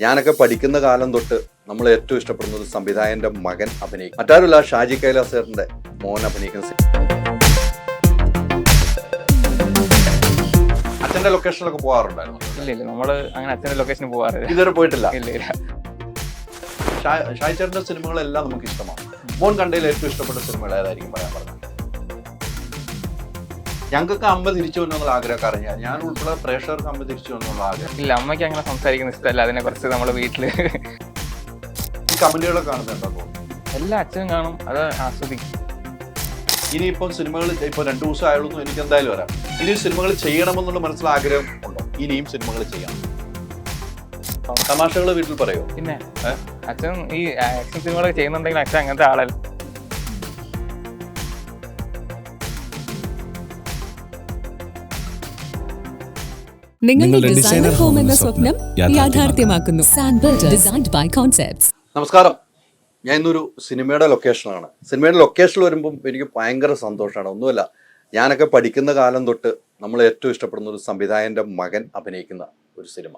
ഞാനൊക്കെ പഠിക്കുന്ന കാലം തൊട്ട് നമ്മൾ ഏറ്റവും ഇഷ്ടപ്പെടുന്നത് സംവിധായകന്റെ മകൻ അഭിനയിക്കും. മറ്റാരുമില്ല ഷാജി കൈലാസേറിന്റെ മോൻ അഭിനയിക്കുന്ന സിനിമ അച്ഛന്റെ ലൊക്കേഷനിലൊക്കെ പോകാറുണ്ടായിരുന്നു? ഇല്ല ഇല്ല നമ്മൾ അങ്ങനെ അച്ഛന്റെ ലൊക്കേഷന് പോവാറില്ല ഇതുവരെ പോയിട്ടില്ല? ഇല്ല ഇല്ല. ഷാ- ഷാജി ചേട്ടന്റെ സിനിമകളെല്ലാം നമുക്ക് ഇഷ്ടമാണ്. മോൻ കണ്ടതിൽ ഏറ്റവും ഇഷ്ടപ്പെട്ട സിനിമകൾ ഏതായിരിക്കും പറയാൻ പറഞ്ഞത് ഞങ്ങൾക്ക് അമ്മ തിരിച്ചു വന്നുള്ള ആഗ്രഹം ഞാൻ ഞാൻ ഉൾപ്പെടെ പ്രേക്ഷകർക്ക് അമ്മ തിരിച്ചു വന്നുള്ള ആഗ്രഹം. ഇല്ല അമ്മയ്ക്ക് അങ്ങനെ സംസാരിക്കുന്ന ഇഷ്ടമല്ല. അതിനെ കുറിച്ച് നമ്മൾ വീട്ടിൽ ഈ കമന്റുകളൊക്കെ കാണുന്നുണ്ടോ എല്ലാ അച്ഛനും കാണും. അത് ആസ്വദിക്കും. ഇനിയിപ്പം സിനിമകൾ ഇപ്പൊ രണ്ടു ദിവസം ആയുള്ളൂ എനിക്ക് എന്തായാലും വരാം ഇനി സിനിമകൾ ചെയ്യണമെന്നുള്ള മനസ്സിൽ ആഗ്രഹം ഉണ്ടോ? ഇനിയും സിനിമകൾ ചെയ്യാം. തമാശകൾ വീട്ടിൽ പറയോ? പിന്നെ? അച്ഛൻ ഈ ആക്ഷൻ സിനിമകളൊക്കെ ചെയ്യുന്നുണ്ടെങ്കിൽ അച്ഛൻ അങ്ങനത്തെ ആളല്ല. നിങ്ങളുടെ ഡിസൈനർ ഹോം എന്ന സ്വപ്നം യാഥാർത്ഥ്യമാക്കുന്നു. ഡിസൈൻഡ് ബൈ കോൺസെപ്റ്റ്സ് നമസ്കാരം. ഞാൻ ഇന്നൊരു സിനിമയുടെ ലൊക്കേഷനാണ് സിനിമയുടെ ലൊക്കേഷനിൽ വരുമ്പം എനിക്ക് ഭയങ്കര സന്തോഷമാണ്. ഒന്നുമല്ല ഞാനൊക്കെ പഠിക്കുന്ന കാലം തൊട്ട് നമ്മൾ ഏറ്റവും ഇഷ്ടപ്പെടുന്ന ഒരു സംവിധായകന്റെ മകൻ അഭിനയിക്കുന്ന ഒരു സിനിമ.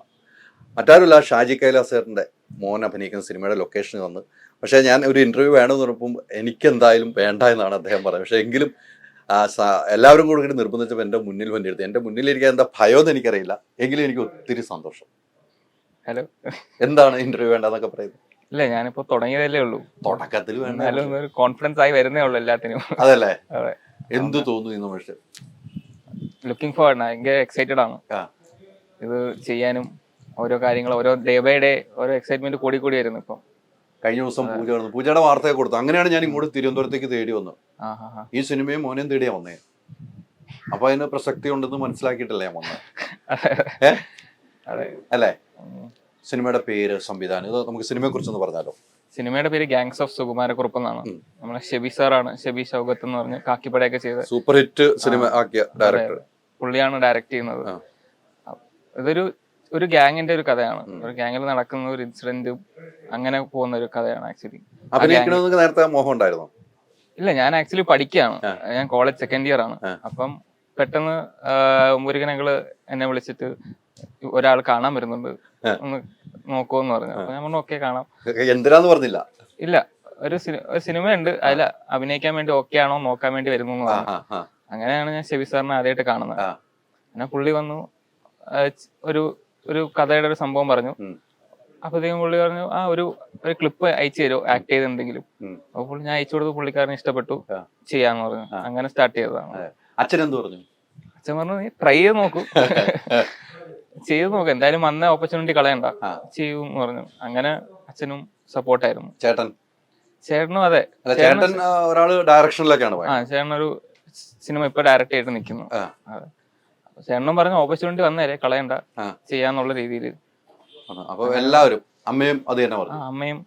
മറ്റാരുമല്ല ഷാജി കൈലാസേറിന്റെ മോൻ അഭിനയിക്കുന്ന സിനിമയുടെ ലൊക്കേഷനിൽ വന്ന്. പക്ഷേ ഞാൻ ഒരു ഇന്റർവ്യൂ വേണമെന്ന് പറഞ്ഞപ്പം എനിക്കെന്തായാലും വേണ്ട എന്നാണ് അദ്ദേഹം പറഞ്ഞത്. പക്ഷേ എങ്കിലും ആ, എല്ലാവരും കൂടി ഇങ്ങനെ നിർബന്ധിച്ചപ്പോൾ എന്റെ മുന്നിൽ വന്നിരുത്തി എന്റെ മുന്നിലിരിക്കാൻ എന്താ ഭയമെന്ന് എനിക്കറിയില്ല. എങ്കിലും എനിക്ക് ഒത്തിരി സന്തോഷം. ഹലോ. എന്താണ് ഇന്റർവ്യൂ വേണ്ടതെന്നൊക്കെ പറയുന്നത്? ഇല്ല ഞാനിപ്പോ തുടങ്ങിയതല്ലേ ഉള്ളൂ. തുടക്കത്തിൽ വേണ്ട. കോൺഫിഡൻസ് ആയി വരുന്നേ ഉള്ളൂ എല്ലാത്തിനും. അതല്ലേ? എന്ത് തോന്നുന്നു ഇന്ന് പക്ഷെ ലുക്കിംഗ് ഫോർവേഡ് ഭയങ്കര എക്സൈറ്റഡ് ആണ്. ഇത് ചെയ്യാനും ഓരോ കാര്യങ്ങളും ഓരോ ഡേ ബൈ ഡേ ഓരോ എക്സൈറ്റ്മെന്റ് കൂടി കൂടി വരുന്നു ഇപ്പൊ. കഴിഞ്ഞ ദിവസം പൂജ വന്നു പൂജയുടെ വാർത്തയൊക്കെ കൊടുത്തു. അങ്ങനെയാണ് ഞാൻ ഇങ്ങോട്ട് തിരുവനന്തപുരത്തേക്ക് തേടി വന്നത്. ഈ സിനിമയും മോനെയും തേടിയാ വന്നേ. അപ്പൊ അതിന് പ്രസക്തി ഉണ്ടെന്ന് മനസ്സിലാക്കിയിട്ടല്ലേ ഞാൻ വന്നത്? അല്ലേ. സിനിമയുടെ പേര് സംവിധാനം ഇത് നമുക്ക് സിനിമയെ കുറിച്ചൊന്ന് പറഞ്ഞാലോ? സിനിമയുടെ പേര് ഗാങ്സ് ഓഫ് സുകുമാരക്കുറുപ്പ് എന്നാണ് നമ്മളെ ഷെബി സാറാണ്. ഷെബി ഷൗഗത്ത് എന്ന് പറഞ്ഞ് കാക്കിപ്പടയൊക്കെ ചെയ്ത സൂപ്പർ ഹിറ്റ് സിനിമ ആക്കിയ ഡയറക്ടർ. പുള്ളിയാണ് ഡയറക്ട് ചെയ്യുന്നത്. ഇതൊരു ഒരു ഗ്യാങ്ങിന്റെ ഒരു കഥയാണ്. ഒരു ഗ്യാങ്ങിൽ നടക്കുന്ന ഒരു ഇൻസിഡന്റും അങ്ങനെ പോകുന്ന ഒരു കഥയാണ് ആക്ച്വലി അഭിനയിക്കണമെന്ന് നേരത്തെ മോഹം ഉണ്ടായിരുന്നു? ഇല്ല ഞാൻ ആക്ച്വലി പഠിക്കുകയാണ്. ഞാൻ കോളേജ് സെക്കൻഡ് ഇയർ ആണ്. അപ്പം പെട്ടെന്ന് മുരുകനകൾ എന്നെ വിളിച്ചിട്ട് ഒരാൾ കാണാൻ വരുന്നുണ്ട്. ഒന്ന് നോക്കുമെന്ന് പറഞ്ഞു. അപ്പൊ ഞാൻ പറഞ്ഞു ഓക്കെ കാണാം. എന്തിനാന്ന് പറഞ്ഞില്ല? ഇല്ല ഒരു സിനിമ ഒരു സിനിമയുണ്ട്. അതിൽ അഭിനയിക്കാൻ വേണ്ടി ഓക്കെ ആണോ നോക്കാൻ വേണ്ടി വരുന്നു അങ്ങനെയാണ് ഞാൻ ഷെബി സാറിനെ ആദ്യമായിട്ട് കാണുന്നത്. പിന്നെ പുള്ളി വന്നു ഒരു ഒരു കഥയുടെ ഒരു സംഭവം പറഞ്ഞു. അപ്പോഴത്തേക്കും പുള്ളി പറഞ്ഞു ആ ഒരു ഒരു ക്ലിപ്പ് അയച്ചു തരുമോ? ആക്ട് ചെയ്ത് അപ്പോൾ അപ്പൊ പുള്ളി ഞാൻ അയച്ചു കൊടുത്ത് പുള്ളിക്കാരന് ഇഷ്ടപ്പെട്ടു. ചെയ്യാന്ന് പറഞ്ഞു. അങ്ങനെ സ്റ്റാർട്ട് ചെയ്തതാണ്. അച്ഛൻ എന്ത് പറഞ്ഞു? അച്ഛൻ പറഞ്ഞു നീ ട്രൈ ചെയ്ത് നോക്കൂ. ചെയ്ത് നോക്ക്. എന്തായാലും വന്ന ഓപ്പർച്യൂണിറ്റി കളയണ്ട. ചെയ്യൂന്ന് ചെയ്യൂ പറഞ്ഞു. അങ്ങനെ അച്ഛനും സപ്പോർട്ടായിരുന്നു ചേട്ടൻ? ചേട്ടനും അതെ. ചേട്ടൻ ഒരാൾ ഡയറക്ഷനിലൊക്കെയാണ് ആ പോയത് ചേട്ടനൊരു സിനിമ ഇപ്പൊ ഡയറക്റ്റ് ആയിട്ട് നിൽക്കുന്നു അതെ. ചേട്ടനും പറഞ്ഞ ഓപ്പർച്യൂണിറ്റി വന്നേരെ കളയണ്ട. ചെയ്യാന്നുള്ള രീതിയിൽ അപ്പൊ എല്ലാവരും അമ്മയും അത് തന്നെ പറഞ്ഞു. അമ്മയും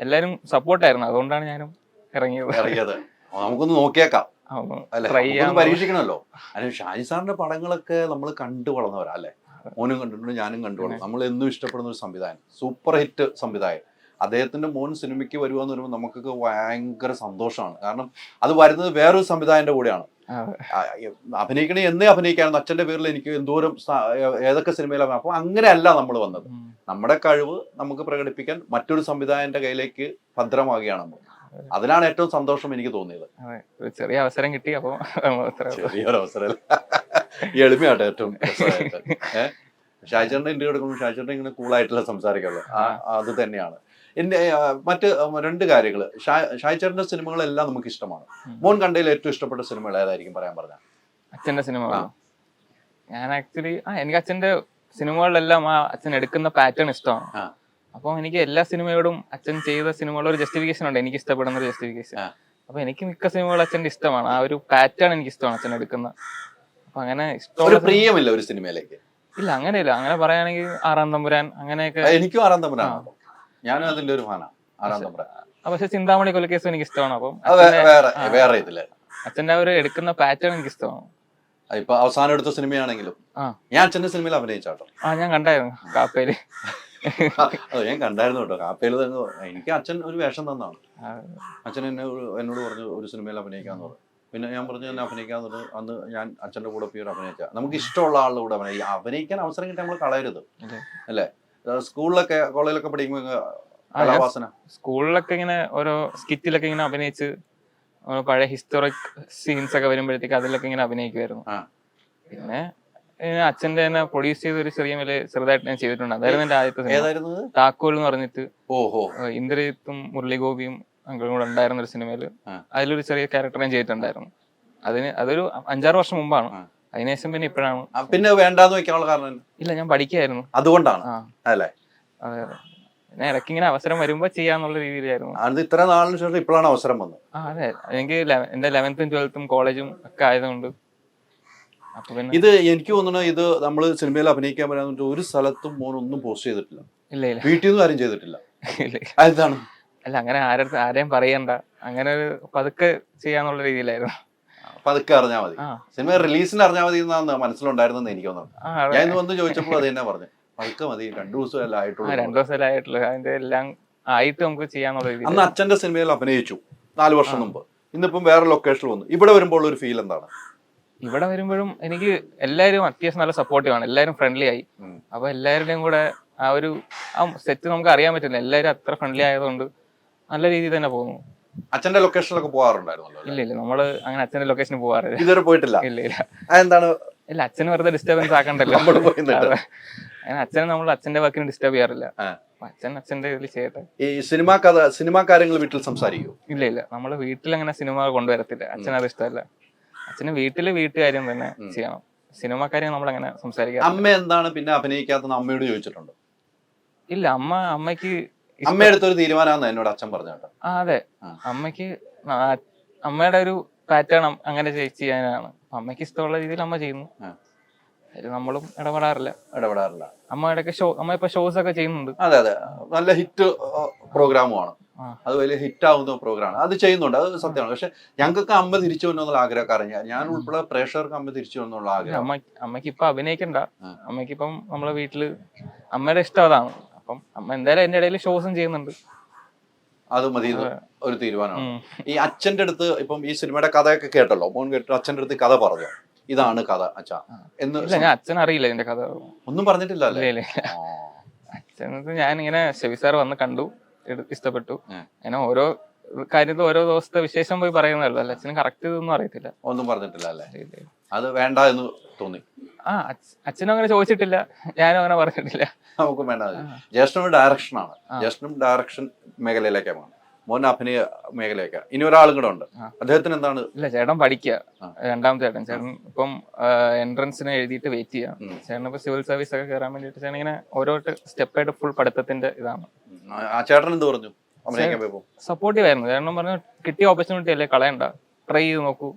എല്ലാരും സപ്പോർട്ടായിരുന്നു. അതുകൊണ്ടാണ് ഞാനും ഇറങ്ങിയത്. ഇറങ്ങിയത്. നമുക്കൊന്ന് നോക്കിയേക്കാം. പരീക്ഷിക്കണല്ലോ ട്രൈ നമുക്കൊന്ന് ചെയ്യാൻ പരീക്ഷിക്കണമല്ലോ. അല്ലെ ഷാജി സാറിന്റെ പടങ്ങളൊക്കെ നമ്മൾ കണ്ടു വളർന്നവരാ അല്ലെ? മോനും കണ്ടിട്ടുണ്ട് ഞാനും കണ്ടു വളർന്നു. നമ്മൾ എന്നും ഇഷ്ടപ്പെടുന്ന ഒരു സംവിധായകൻ. സൂപ്പർ ഹിറ്റ് സംവിധായകൻ. അദ്ദേഹത്തിന്റെ മോൻ സിനിമയ്ക്ക് വരുവാന്ന് പറയുമ്പോൾ നമുക്കൊക്കെ ഭയങ്കര സന്തോഷമാണ്. കാരണം അത് വരുന്നത് വേറൊരു സംവിധായകന്റെ കൂടെയാണ്. അഭിനയിക്കണേ എന്നേ അഭിനയിക്കാനും അച്ഛന്റെ പേരിൽ എനിക്ക് എന്തോരം ഏതൊക്കെ സിനിമയിലാണ് അപ്പൊ അങ്ങനെയല്ല നമ്മൾ വന്നത്. നമ്മുടെ കഴിവ് നമുക്ക് പ്രകടിപ്പിക്കാൻ മറ്റൊരു സംവിധായകന്റെ കയ്യിലേക്ക് ഭദ്രമാകുകയാണ് നമ്മൾ. അതിനാണ് ഏറ്റവും സന്തോഷം എനിക്ക് തോന്നിയത്. ചെറിയ അവസരം കിട്ടി അപ്പോൾ. ചെറിയൊരു അവസരം എളിമയാട്ടെ ഏറ്റവും ഷാജറിന്റെ ഇന്റർവ്യൂ എടുക്കുമ്പോൾ ഷാജറിന്റെ ഇങ്ങനെ കൂളായിട്ടുള്ള സംസാരിക്കുള്ളൂ അത് തന്നെയാണ്. എന്റെ ആ, മറ്റ് രണ്ട് കാര്യങ്ങൾ ഷായ് ഷാജറിന്റെ സിനിമകളെല്ലാം നമുക്ക് ഇഷ്ടമാണ് മോൻ കണ്ടതിൽ ഏറ്റവും ഇഷ്ടപ്പെട്ട സിനിമകൾ ഏതായിരിക്കും പറയാൻ പറഞ്ഞ? അച്ഛന്റെ സിനിമ. ഞാൻ ആക്ച്വലി ആ എനിക്ക് അച്ഛന്റെ സിനിമകളിലെല്ലാം ആ അച്ഛൻ എടുക്കുന്ന പാറ്റേൺ ഇഷ്ടമാണ്. അപ്പൊ എനിക്ക് എല്ലാ സിനിമയോടും അച്ഛൻ ചെയ്ത സിനിമകളും ഒരു ജസ്റ്റിഫിക്കേഷൻ ഉണ്ട്. എനിക്ക് ഇഷ്ടപ്പെടുന്ന ഒരു ജസ്റ്റിഫിക്കേഷൻ. അപ്പൊ എനിക്ക് മിക്ക സിനിമകളും അച്ഛന്റെ ഇഷ്ടമാണ്. ആ ഒരു പാറ്റേൺ എനിക്ക് ഇഷ്ടമാണ് അച്ഛൻ എടുക്കുന്ന. അപ്പൊ അങ്ങനെ ഒരു ഇഷ്ടമുള്ള പ്രിയമില്ല ഒരു സിനിമയിലേക്ക്? ഇല്ല അങ്ങനെയില്ല. അങ്ങനെ പറയുകയാണെങ്കിൽ ആറാം തമ്പുരാൻ അങ്ങനെയൊക്കെ എനിക്കും ആറാം തമ്പുരാണ് ഞാനും അതിന്റെ ഒരു ഫാനാണ് ആറാം പക്ഷെ ചിന്താമണി കൊലക്കേസ് എനിക്ക് ഇഷ്ടമാണ് അപ്പം വേറെ ഇതിൽ. അച്ഛന്റെ ഒരു എടുക്കുന്ന പാറ്റേൺ എനിക്ക് ഇഷ്ടമാണ് ഇപ്പൊ അവസാനം എടുത്ത സിനിമയാണെങ്കിലും. ഞാൻ അച്ഛന്റെ സിനിമയിൽ അഭിനയിച്ചാട്ടോ. ആ ഞാൻ കണ്ടായിരുന്നു കാപ്പയിൽ. അത് ഞാൻ കണ്ടായിരുന്നു കേട്ടോ കാപ്പയിൽ എനിക്ക് അച്ഛൻ ഒരു വേഷം തന്നാണ്. അച്ഛൻ എന്നെ എന്നോട് പറഞ്ഞു ഒരു സിനിമയിൽ അഭിനയിക്കാന്ന് പറഞ്ഞു പിന്നെ ഞാൻ പറഞ്ഞു എന്നെ അഭിനയിക്കാന്ന് പറഞ്ഞു അന്ന് ഞാൻ അച്ഛന്റെ കൂടെ പോയി അഭിനയിച്ച. നമുക്ക് ഇഷ്ടമുള്ള ആളുടെ കൂടെ അഭിനയിക്കാം അഭിനയിക്കാൻ അവസരം കിട്ടി നമ്മൾ കളയരുത്. അല്ലേ? സ്കൂളിലൊക്കെ കോളേജിലൊക്കെ പഠിക്കുമ്പോൾ ഇങ്ങ് കലാവാസന സ്കൂളിലൊക്കെ ഇങ്ങനെ ഓരോ സ്കിറ്റിലൊക്കെ ഇങ്ങനെ അഭിനയിച്ച് പഴയ ഹിസ്റ്റോറിക് സീൻസ് ഒക്കെ വരുമ്പോഴത്തേക്ക് അതിലൊക്കെ ഇങ്ങനെ അഭിനയിക്കുമായിരുന്നു. പിന്നെ അച്ഛന്റെ തന്നെ പ്രൊഡ്യൂസ് ചെയ്ത ഒരു ചെറിയ വലിയ ചെറുതായിട്ട് ഞാൻ ചെയ്തിട്ടുണ്ട് അതായിരുന്നു എന്റെ ആദ്യത്തെ? താക്കോൽ എന്ന് പറഞ്ഞിട്ട് ഓഹോ ഇന്ദ്രജിത്തും മുരളിഗോപിയും അങ്കളും കൂടെ ഉണ്ടായിരുന്ന ഒരു സിനിമയിൽ. അതിലൊരു ചെറിയ ക്യാരക്ടർ ഞാൻ ചെയ്തിട്ടുണ്ടായിരുന്നു അതിന് അതൊരു അഞ്ചാറ് വർഷം മുമ്പാണ്. അതിനുശേഷം പിന്നെ ഇപ്പോഴാണ്. പിന്നെ വേണ്ടാന്ന് വെക്കാനുള്ള കാരണം? ഇല്ല ഞാൻ പഠിക്കായിരുന്നു. അതുകൊണ്ടാണ്. അല്ലേ? അതെ പിന്നെ ഇടയ്ക്ക് ഇങ്ങനെ അവസരം വരുമ്പോ ചെയ്യാന്നുള്ള രീതിയിലായിരുന്നു. അത് ഇത്ര നാളിന് ശേഷം ഇപ്പോഴാണ് അവസരം വന്നത്. ആ അതെ. എനിക്ക് എന്റെ ലെവൻത്തും ട്വൽത്തും കോളേജും ഒക്കെ ആയതുകൊണ്ട്. അപ്പൊ പിന്നെ ഇത് എനിക്ക് തോന്നുന്നു ഇത് നമ്മൾ സിനിമയിൽ അഭിനയിക്കാൻ പറ്റാന്ന് ഒരു സ്ഥലത്തും മോൻ ഒന്നും പോസ്റ്റ് ചെയ്തിട്ടില്ല. ഇല്ല ഇല്ല. വീട്ടിൽ നിന്നും ആരും ചെയ്തിട്ടില്ല. അല്ല അങ്ങനെ ആരും ആരെയും പറയണ്ട. അങ്ങനെ ഒരു പതുക്കെ ചെയ്യാന്നുള്ള രീതിയിലായിരുന്നു. പതുക്കെ അറിഞ്ഞാൽ മതി. സിനിമ റിലീസിന് അറിഞ്ഞാൽ മതി എന്നാണ് മനസ്സിലുണ്ടായിരുന്നെന്ന് എനിക്ക് തോന്നുന്നു ഞാൻ ഇന്ന് വന്ന് ചോദിച്ചപ്പോൾ അത് തന്നെ പറഞ്ഞു. പതുക്കെ മതി രണ്ടു ദിവസം ആയിട്ടുള്ളൂ. രണ്ടു ദിവസമായിട്ടുള്ളൂ അതിന്റെ എല്ലാം ആയിട്ട് നമുക്ക് ചെയ്യാന്നുള്ള അന്ന് അച്ഛന്റെ സിനിമയിൽ അഭിനയിച്ചു നാല് വർഷം മുമ്പ്. ഇന്നിപ്പം വേറെ ലൊക്കേഷനിൽ വന്നു. ഇവിടെ വരുമ്പോൾ ഒരു ഫീൽ എന്താണ്? ഇവിടെ വരുമ്പോഴും എനിക്ക് എല്ലാവരും അത്യാവശ്യം നല്ല സപ്പോർട്ടീവ് ആണ്. എല്ലാവരും ഫ്രണ്ട്ലി ആയി. അപ്പൊ എല്ലാവരുടെയും കൂടെ ആ ഒരു ആ സെറ്റ് നമുക്ക് അറിയാൻ പറ്റില്ല. എല്ലാവരും അത്ര ഫ്രണ്ട്ലി ആയതുകൊണ്ട് നല്ല രീതിയിൽ തന്നെ പോകുന്നു. അച്ഛന്റെ ലൊക്കേഷനിലൊക്കെ പോകാറുണ്ടായിരുന്നല്ലോ ഇല്ല ഇല്ല നമ്മൾ അങ്ങനെ അച്ഛന്റെ ലൊക്കേഷനിൽ പോകാറില്ല ഇതുവരെ പോയിട്ടില്ല? ഇല്ല ഇല്ല അതെന്താണ്? ഇല്ല അച്ഛന് വെറുതെ ഡിസ്റ്റർബൻസ് ആക്കണ്ടല്ലോ. അങ്ങനെ അച്ഛനെ നമ്മൾ അച്ഛന്റെ വർക്കിന് ഡിസ്റ്റർബ് ചെയ്യാറില്ല. അച്ഛൻ അച്ഛന്റെ ഇതിൽ ചെയ്യട്ടെ. ഈ സിനിമാ കഥ സിനിമാ കാര്യങ്ങൾ വീട്ടിൽ സംസാരിക്കൂ ഇല്ല ഇല്ല നമ്മൾ വീട്ടിൽ അങ്ങനെ സിനിമ കൊണ്ടുവരത്തില്ല. അച്ഛൻ അത് ഇഷ്ടമല്ല. അച്ഛന് വീട്ടിൽ വീട്ടുകാര്യം തന്നെ ചെയ്യണം. സിനിമ കാര്യം നമ്മൾ അങ്ങനെ സംസാരിക്കാം അമ്മ എന്താണ് പിന്നെ അഭിനയിക്കാത്ത അമ്മയോട് ചോദിച്ചിട്ടുണ്ടോ? ഇല്ല അമ്മ അമ്മയ്ക്ക് അമ്മ എടുത്തൊരു തീരുമാനമാണെന്ന് എന്നോട് അച്ഛൻ പറഞ്ഞു കേട്ടോ. ആ അതെ. അമ്മയ്ക്ക് അമ്മയ്ക്ക് അമ്മയുടെ ഒരു പാറ്റേൺ അങ്ങനെ ചെയ്- ചെയ്യാനാണ്. അമ്മയ്ക്ക് അമ്മയ്ക്ക് ഇഷ്ടമുള്ള രീതിയിൽ അമ്മ ചെയ്യുന്നു. നമ്മളും ഇടപെടാറില്ല. ഇടപെടാറില്ല. അമ്മ ഇടയ്ക്ക് ഷോ അമ്മ ഇപ്പൊ ഷോസ് ഒക്കെ ചെയ്യുന്നുണ്ട്. അതെ അതെ. നല്ല ഹിറ്റ് പ്രോഗ്രാമുമാണ്. അത് വലിയ ഹിറ്റ് ആവുന്ന പ്രോഗ്രാമാണ്. അത് ചെയ്യുന്നുണ്ട്. അത് സത്യമാണ്. പക്ഷെ ഞങ്ങൾക്ക് അമ്മ തിരിച്ചു വന്നുള്ള ആഗ്രഹക്കാരൻ ഞാൻ ഞാൻ ഉൾപ്പെടെ പ്രേക്ഷകർക്ക് അമ്മ തിരിച്ചു വന്നുള്ള ആഗ്രഹം. അമ്മ അമ്മയ്ക്ക് ഇപ്പൊ അഭിനയിക്കണ്ട. അമ്മക്കിപ്പം അമ്മയ്ക്ക് ഇപ്പം നമ്മളെ വീട്ടിൽ അമ്മയുടെ ഇഷ്ടം അതാണ്. അപ്പം അമ്മ എന്തായാലും എന്റെ ഇടയിൽ ഷോസും ചെയ്യുന്നുണ്ട്. അത് മതി ഒരു തീരുമാനമാണ്. ഈ അച്ഛന്റെ അടുത്ത് ഇപ്പം ഈ സിനിമയുടെ കഥയൊക്കെ കേട്ടല്ലോ മോൻ കേട്ടു അച്ഛന്റെ അടുത്ത് കഥ പറഞ്ഞു? ഇതാണ് കഥ അച്ഛ. എന്ന് ഇല്ല ഞാൻ അച്ഛൻ അറിയില്ല ഇതിന്റെ കഥ. ഒന്നും പറഞ്ഞിട്ടില്ല അല്ലേ? അച്ഛൻ ഞാൻ ഇങ്ങനെ ഷെവി സാർ വന്ന് കണ്ടു ഇഷ്ടപ്പെട്ടു. അങ്ങനെ ഓരോ കാര്യത്തിൽ ഓരോ ദിവസത്തെ വിശേഷം പോയി പറയുന്നതല്ലോ അല്ല അച്ഛന് കറക്റ്റ് ഇതൊന്നും അറിയത്തില്ല. ഒന്നും പറഞ്ഞിട്ടില്ല അല്ലേ. അത് വേണ്ട എന്ന് തോന്നി. ആ അച്ഛ- അച്ഛനും അങ്ങനെ ചോദിച്ചിട്ടില്ല. ഞാനും അങ്ങനെ പറഞ്ഞിട്ടില്ല. നമുക്ക് വേണ്ട. ജ്യേഷ്ഠനും ഡയറക്ഷനാണ്. ജ്യേഷ്ഠനും ഡയറക്ഷൻ മേഖലയിലേക്കാണ് മോൻ അഭിനയ മേഖലയൊക്കെ ഇനി ഒരാളും കൂടെ ഉണ്ട്. അദ്ദേഹത്തിന് എന്താണ്? ഇല്ല ചേട്ടൻ പഠിക്കുക. രണ്ടാമത്തെ ചേട്ടൻ. ചേട്ടൻ ഇപ്പം എൻട്രൻസിന് എഴുതിയിട്ട് വെയിറ്റ് ചെയ്യാം. ചേട്ടൻ ഇപ്പൊ സിവിൽ സർവീസ് ഒക്കെ കയറാൻ വേണ്ടിട്ട് ചേട്ടൻ ഇങ്ങനെ ഓരോ സ്റ്റെപ്പ് ആയിട്ട് ഫുൾ പഠിത്തത്തിന്റെ ഇതാണ്. ആ- ചേട്ടൻ എന്ത് പറഞ്ഞു? സപ്പോർട്ടീവ് ആയിരുന്നു. ചേട്ടൻ പറഞ്ഞു കിട്ടിയ ഓപ്പർച്യൂണിറ്റി അല്ലേ കളയണ്ട. ട്രൈ ചെയ്ത് നോക്കൂ.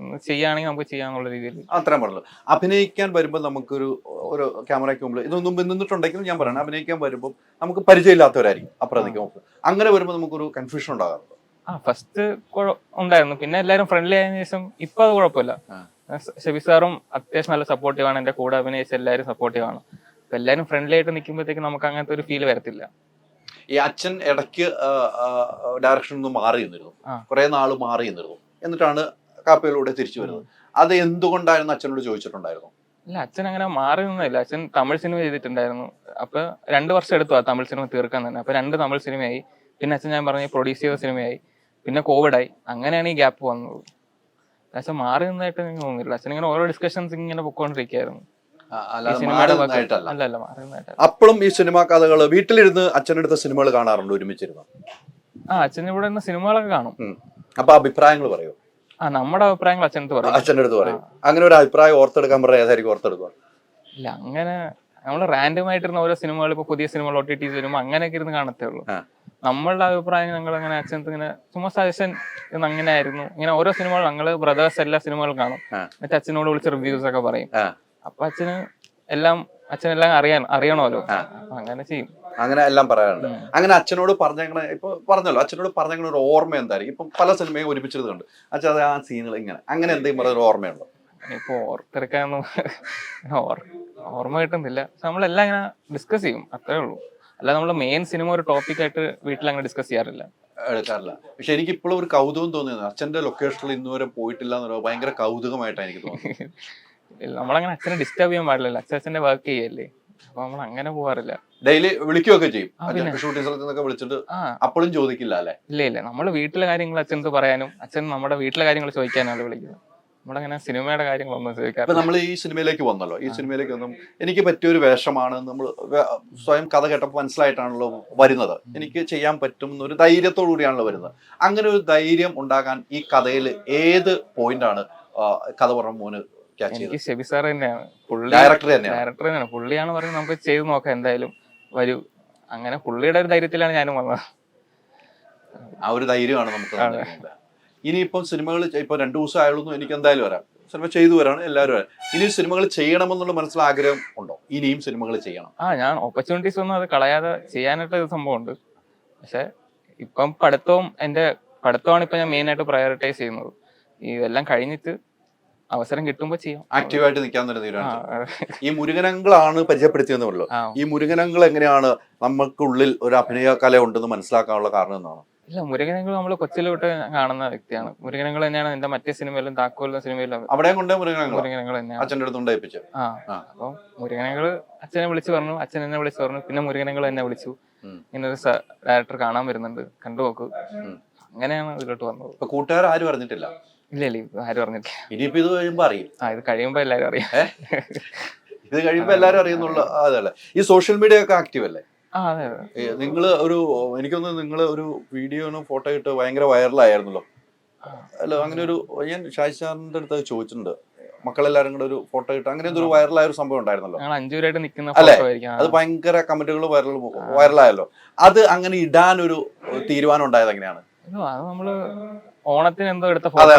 ഉം, ചെയ്യാണെങ്കിൽ നമുക്ക് ചെയ്യാന്നുള്ള രീതിയിൽ. അത്രയും പറഞ്ഞു അഭിനയിക്കാൻ വരുമ്പോൾ നമുക്കൊരു ഒരു ക്യാമറയ്ക്ക് മുമ്പിൽ ഇതൊന്നും നിന്നിട്ടുണ്ടെങ്കിലും ഞാൻ പറയണം അഭിനയിക്കാൻ വരുമ്പോൾ നമുക്ക് പരിചയമില്ലാത്തവരായിരിക്കും അപ്പുറം നിൽക്കുമ്പോൾ അങ്ങനെ വരുമ്പോൾ നമുക്കൊരു കൺഫ്യൂഷൻ ഉണ്ടാകാറുണ്ട്. ആ ഫസ്റ്റ് ഉണ്ടായിരുന്നു. പിന്നെ എല്ലാവരും ഫ്രണ്ട്ലി ആയതിനു ശേഷം ഇപ്പൊ അത് കുഴപ്പമില്ല. ഷബി സാറും അത്യാവശ്യം നല്ല സപ്പോർട്ടീവ് ആണ്. എന്റെ കൂടെ അഭിനയിച്ച എല്ലാവരും സപ്പോർട്ടീവ് ആണ്. അപ്പൊ എല്ലാവരും ഫ്രണ്ട്ലി ആയിട്ട് നിൽക്കുമ്പോഴത്തേക്ക് നമുക്ക് അങ്ങനത്തെ ഒരു ഫീൽ വരത്തില്ല. ഈ അച്ഛൻ ഇടയ്ക്ക് ഡയറക്ഷൻ ഒന്ന് മാറി നിന്നിരുന്നു. കുറെ നാൾ മാറി നിന്നിരുന്നു. എന്നിട്ടാണ് കാപ്പയിലൂടെ തിരിച്ചു വരുന്നത്. അത് എന്തുകൊണ്ടായിരുന്നു അച്ഛനോട് ചോദിച്ചിട്ടുണ്ടായിരുന്നു? ഇല്ല അച്ഛൻ അങ്ങനെ മാറി നിന്നില്ല. അച്ഛൻ തമിഴ് സിനിമ ചെയ്തിട്ടുണ്ടായിരുന്നു. അപ്പൊ രണ്ട് വർഷം എടുത്തു ആ തമിഴ് സിനിമ തീർക്കാൻ തന്നെ. അപ്പൊ രണ്ട് തമിഴ് സിനിമയായി. പിന്നെ അച്ഛൻ ഞാൻ പറഞ്ഞ പ്രൊഡ്യൂസ് ചെയ്ത സിനിമയായി. പിന്നെ കോവിഡായി അങ്ങനെയാണ് ഈ ഗ്യാപ്പ് വന്നത്. അച്ഛൻ മാറി നിന്നായിട്ട് എനിക്ക് തോന്നുന്നില്ല അച്ഛൻ ഇങ്ങനെ ഓരോ ഡിസ്കഷൻസ് ഇങ്ങനെ പൊക്കോണ്ടിരിക്കുകയായിരുന്നു നിന്നായിട്ടല്ല. അപ്പോഴും ഈ സിനിമാ കഥകൾ വീട്ടിലിരുന്ന് അച്ഛനെടുത്ത സിനിമകൾ കാണാറുണ്ട് ഒരുമിച്ചിരുന്നു? ആ അച്ഛൻ ഇവിടെ സിനിമകളൊക്കെ കാണും. അപ്പൊ അഭിപ്രായങ്ങൾ പറയൂ. നമ്മുടെ അഭിപ്രായങ്ങൾ അച്ഛനടുത്ത് പറയും. അച്ഛന്റെ അടുത്ത് പറയും അങ്ങനെ ഒരു അഭിപ്രായം ഓർത്തെടുക്കാൻ പറയാം ഏതായിരിക്കും ഓർത്തെടുക്കുക? ഇല്ല അങ്ങനെ നമ്മൾ റാൻഡം ആയിട്ടിരുന്ന ഓരോ സിനിമകൾ ഇപ്പൊ പുതിയ സിനിമകൾ ഒ ടി ടി വരുമ്പോൾ അങ്ങനെയൊക്കെ ഇരുന്ന് കാണത്തേ ഉള്ളൂ. നമ്മളുടെ അഭിപ്രായം ഞങ്ങൾ അങ്ങനെ അച്ഛനത്ത് ഇങ്ങനെ ചുമ്മാ സജഷൻ ഇന്ന് അങ്ങനെ ആയിരുന്നു ഇങ്ങനെ ഓരോ സിനിമകൾ ഞങ്ങൾ ബ്രദേഴ്സ് എല്ലാ സിനിമകളും കാണും. എന്നിട്ട് അച്ഛനോട് വിളിച്ച് റിവ്യൂസ് ഒക്കെ പറയും. അപ്പൊ അച്ഛന് എല്ലാം അച്ഛനെല്ലാം അറിയാൻ അറിയണമല്ലോ. അങ്ങനെ ചെയ്യും. അങ്ങനെ എല്ലാം പറയാറുണ്ട്. അങ്ങനെ അച്ഛനോട് പറഞ്ഞങ്ങനെ ഇപ്പൊ പറഞ്ഞല്ലോ അച്ഛനോട് പറഞ്ഞങ്ങനെ ഒരു ഓർമ്മ എന്തായിരിക്കും? ഇപ്പം പല സിനിമയും ഒരുമിച്ചത് കണ്ട് അച്ഛൻ അത് ആ സീനുകൾ ഇങ്ങനെ. അങ്ങനെ എന്തെങ്കിലും പറഞ്ഞ ഒരു ഓർമ്മയുണ്ടോ? ഇപ്പൊ ഓർത്തെടുക്കാന്ന് ഓർ- ഓർമ്മ കിട്ടുന്നില്ല. നമ്മളെല്ലാം ഇങ്ങനെ ഡിസ്കസ് ചെയ്യും അത്രേ ഉള്ളൂ. അല്ല നമ്മൾ മെയിൻ സിനിമ ഒരു ടോപ്പിക് ആയിട്ട് വീട്ടിൽ അങ്ങനെ ഡിസ്കസ് ചെയ്യാറില്ല. എടുക്കാറില്ല. പക്ഷെ എനിക്ക് ഇപ്പോഴും ഒരു കൗതുകം തോന്നിയത് അച്ഛന്റെ ലൊക്കേഷനിൽ ഇന്ന് വരെ പോയിട്ടില്ല എന്നൊരു ഭയങ്കര കൗതുകമായിട്ടാണ് എനിക്ക് തോന്നുന്നത് നമ്മളങ്ങനെ അച്ഛനെ ഡിസ്റ്റർബ് ചെയ്യാൻ പാടില്ലല്ലോ. അച്ഛൻ അച്ഛന്റെ വർക്ക് ചെയ്യല്ലേ. അപ്പൊ നമ്മൾ അങ്ങനെ പോവാറില്ല. ഡെയിലി വിളിക്കുകയൊക്കെ ചെയ്യും. ഷൂട്ടിംഗ് സ്ഥലത്ത് നിന്നൊക്കെ വിളിച്ചിട്ട് അപ്പോഴും ചോദിക്കില്ല അല്ലെ? ഇല്ല ഇല്ല. നമ്മൾ വീട്ടിലെ കാര്യങ്ങൾ അച്ഛനത് പറയാനും അച്ഛൻ നമ്മുടെ വീട്ടിലെ കാര്യങ്ങൾ ചോദിക്കാനാണ് വിളിക്കുന്നത്. നമ്മളങ്ങനെ സിനിമയുടെ കാര്യങ്ങളൊന്നും ചോദിക്കാറില്ല. നമ്മൾ ഈ സിനിമയിലേക്ക് വന്നല്ലോ. ഈ സിനിമയിലേക്ക് വന്നും എനിക്ക് പറ്റിയൊരു വേഷമാണ് നമ്മൾ സ്വയം കഥ കേട്ടപ്പോൾ മനസ്സിലായിട്ടാണല്ലോ വരുന്നത്. എനിക്ക് ചെയ്യാൻ പറ്റും എന്നൊരു ധൈര്യത്തോടു കൂടിയാണല്ലോ വരുന്നത്. അങ്ങനെ ഒരു ധൈര്യം ഉണ്ടാകാൻ ഈ കഥയിൽ ഏത് പോയിന്റ് ആണ് ആ, കഥ പറഞ്ഞ മോന് എനിക്ക് ഷെബി സാർ തന്നെയാണ്. ഡയറക്ടർ തന്നെയാണ്. ഡയറക്ടർ തന്നെയാണ്. പുള്ളിയാണ് പറയുന്നത് നമുക്ക് ചെയ്ത് നോക്കാം എന്തായാലും. വരൂ. അങ്ങനെ പുള്ളിയുടെ ഒരു ധൈര്യത്തിലാണ് ഞാനും വന്നത്. ആ ഒരു ധൈര്യമാണ് നമുക്ക്. ഇനിയിപ്പം സിനിമകൾ ഇപ്പൊ രണ്ടു ദിവസം ആയുള്ളൂ എനിക്ക് എന്തായാലും വരാം സിനിമ ചെയ്തു വരാണ് എല്ലാവരും വരാം ഇനി സിനിമകൾ ചെയ്യണമെന്നുള്ള മനസ്സിൽ ആഗ്രഹം ഉണ്ടോ? ഇനിയും സിനിമകൾ ചെയ്യണം. ആ ഞാൻ ഓപ്പർച്യൂണിറ്റീസ് ഒന്നും അത് കളയാതെ ചെയ്യാനായിട്ട് ഒരു സംഭവമുണ്ട്. പക്ഷെ ഇപ്പം പഠിത്തവും എന്റെ പഠിത്തമാണ് ഇപ്പം ഞാൻ മെയിനായിട്ട് പ്രയോറിറ്റൈസ് ചെയ്യുന്നത്. ഇതെല്ലാം കഴിഞ്ഞിട്ട് അവസരം കിട്ടുമ്പോൾ ചെയ്യാം. ആക്റ്റീവായിട്ട് നിൽക്കാൻ തീരുമാനം. ഈ മുരുകനങ്ങളാണ് പരിചയപ്പെടുത്തിയെന്ന് പറഞ്ഞു ഈ മുരുകനങ്ങൾ എങ്ങനെയാണ് നമുക്കുള്ളിൽ ഒരു അഭിനയ കല ഉണ്ടെന്ന് മനസ്സിലാക്കാനുള്ള കാരണം എന്നാണ് ഇല്ല മുരുകനങ്ങൾ നമ്മൾ കൊച്ചിലോട്ട് കാണുന്ന വ്യക്തിയാണ്. മുരുകനങ്ങൾ തന്നെയാണ് എന്റെ മറ്റേ സിനിമയിലും താക്കോലിന്റെ സിനിമയിലും അവിടെ കൊണ്ടേ മുരുകനങ്ങൾ അച്ഛന്റെ അടുത്ത് ആ അപ്പൊ മുരുകനങ്ങൾ അച്ഛനെ വിളിച്ചു പറഞ്ഞു അച്ഛൻ എന്നെ വിളിച്ചു പറഞ്ഞു പിന്നെ മുരുകനങ്ങൾ എന്നെ വിളിച്ചു. ഇങ്ങനെ ഒരു ഡയറക്ടർ കാണാൻ വരുന്നുണ്ട്. കണ്ടു നോക്ക്. അങ്ങനെയാണ് ഇതിലോട്ട് വന്നത്. കൂട്ടുകാർ ആരും അറിഞ്ഞിട്ടില്ല. ഇല്ല ഇല്ല ആരും പറഞ്ഞിട്ടില്ല ഇനിയിപ്പോ ഇത് കഴിയുമ്പോ അറിയും. ആ ഇത് കഴിയുമ്പോ എല്ലാരും അറിയാം. ഇത് കഴിയുമ്പോ എല്ലാരും അറിയുന്നുള്ള അതല്ലേ ഈ സോഷ്യൽ മീഡിയ ഒക്കെ ആക്റ്റീവ് അല്ലേ? നിങ്ങൾ ഒരു എനിക്കൊന്ന് നിങ്ങൾ ഒരു വീഡിയോനും ഫോട്ടോ ഇട്ട് ഭയങ്കര വൈറലായിരുന്നല്ലോ അല്ല അങ്ങനെ ഒരു ഞാൻ ഷാജി സാറിന്റെ അടുത്ത് ചോദിച്ചിട്ടുണ്ട്. മക്കളെല്ലാരും കൂടെ ഒരു ഫോട്ടോ ഇട്ട് അങ്ങനെ ഒരു വൈറലായ ഒരു സംഭവം ഉണ്ടായിരുന്നല്ലോ. അഞ്ചുപേരായിട്ട് നിൽക്കുന്ന അല്ലേ? അത് ഭയങ്കര കമന്റുകൾ വൈറൽ വൈറലായല്ലോ അത് അങ്ങനെ ഇടാൻ ഒരു തീരുമാനം ഉണ്ടായത് എങ്ങനെയാണ്? അത് നമ്മൾ ഓണത്തിന് എന്തോ എടുത്ത ഫോട്ടോ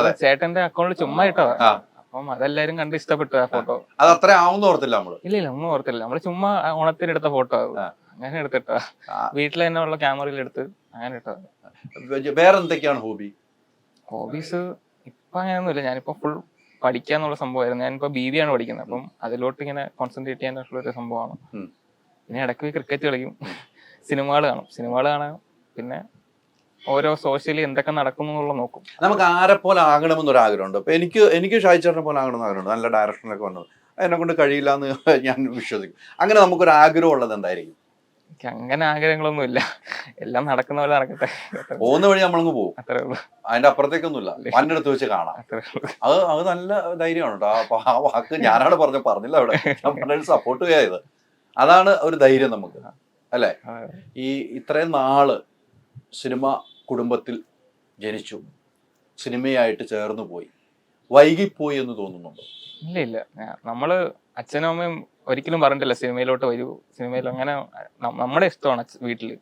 അതെ. ചേട്ടന്റെ അക്കൗണ്ടിൽ ചുമ്മാ ഇട്ടതാ. അപ്പം അതെല്ലാരും കണ്ട് ഇഷ്ടപ്പെട്ടു ആ ഫോട്ടോ അത് അത്ര ആവുന്ന ഓർത്തില്ല നമ്മൾ? ഇല്ല ഇല്ല ഒന്നും ഓർത്തില്ല. നമ്മൾ ചുമ്മാ ഓണത്തിന് എടുത്ത ഫോട്ടോ അങ്ങനെ എടുത്തിട്ടാ. വീട്ടിൽ തന്നെ ഉള്ള ക്യാമറയിൽ എടുത്ത് അങ്ങനെ ഇട്ടതാ. വേറെ എന്തൊക്കെയാണ് ഹോബി ഹോബീസ് ഇപ്പൊ അങ്ങനെയൊന്നുമില്ല. ഞാനിപ്പോ ഫുൾ പഠിക്കാന്നുള്ള സംഭവമായിരുന്നു. ഞാനിപ്പോ ബി ബി ആണ് പഠിക്കുന്നത്. അപ്പം അതിലോട്ട് ഇങ്ങനെ കോൺസെൻട്രേറ്റ് ചെയ്യാനുള്ള ഒരു സംഭവമാണ്. പിന്നെ ഇടയ്ക്ക് ക്രിക്കറ്റ് കളിക്കും. സിനിമകൾ കാണും. സിനിമകൾ കാണാം പിന്നെ ഓരോ സോഷ്യലി എന്തൊക്കെ നടക്കുന്നു എന്നുള്ള നോക്കും. നമുക്ക് ആരെ പോലെ ആകണമെന്നൊരു ആഗ്രഹമുണ്ട്. അപ്പൊ എനിക്ക് എനിക്ക് ഷാജി ചേട്ടനെ പോലെ ആകണമെന്ന് ആഗ്രഹമുണ്ട് നല്ല ഡയറക്ഷനിലൊക്കെ വന്നത്. എന്നെ കൊണ്ട് കഴിയില്ല എന്ന് ഞാൻ വിശ്വസിക്കും. അങ്ങനെ നമുക്കൊരു ആഗ്രഹം ഉള്ളത് എന്തായിരിക്കും? എനിക്ക് അങ്ങനെ ആഗ്രഹങ്ങളൊന്നും ഇല്ല. എല്ലാം നടക്കുന്ന പോലെ നടക്കട്ടെ. പോകുന്ന വഴി നമ്മളങ്ങ് പോകും. അത്രേ ഉള്ളൂ. അതിന്റെ അപ്പുറത്തേക്കൊന്നുമില്ല. മണ്ണെടുത്ത് അടുത്ത് വെച്ച് കാണാം. അത് അത് നല്ല ധൈര്യമാണ് കേട്ടോ. ആ വാക്ക് ഞാനാണ് പറഞ്ഞ പറഞ്ഞില്ല അവിടെ. ഞാൻ സപ്പോർട്ട് ചെയ്യാത് അതാണ് ഒരു ധൈര്യം നമുക്ക്. അല്ലേ? ഈ ഇത്രയും നാൾ സിനിമ കുടുംബത്തിൽ ജനിച്ചു. സിനിമയായിട്ട് ചേർന്നു പോയി. വൈകിപ്പോയി എന്ന് തോന്നുന്നുണ്ടോ? ഇല്ല ഇല്ല. നമ്മൾ അച്ഛനും അമ്മയും ഒരിക്കലും പറഞ്ഞിട്ടില്ല സിനിമയിലോട്ട് വരൂ. സിനിമയിൽ അങ്ങനെ നമ്മുടെ ഇഷ്ടമാണ് വീട്ടിൽ വീട്ടിൽ.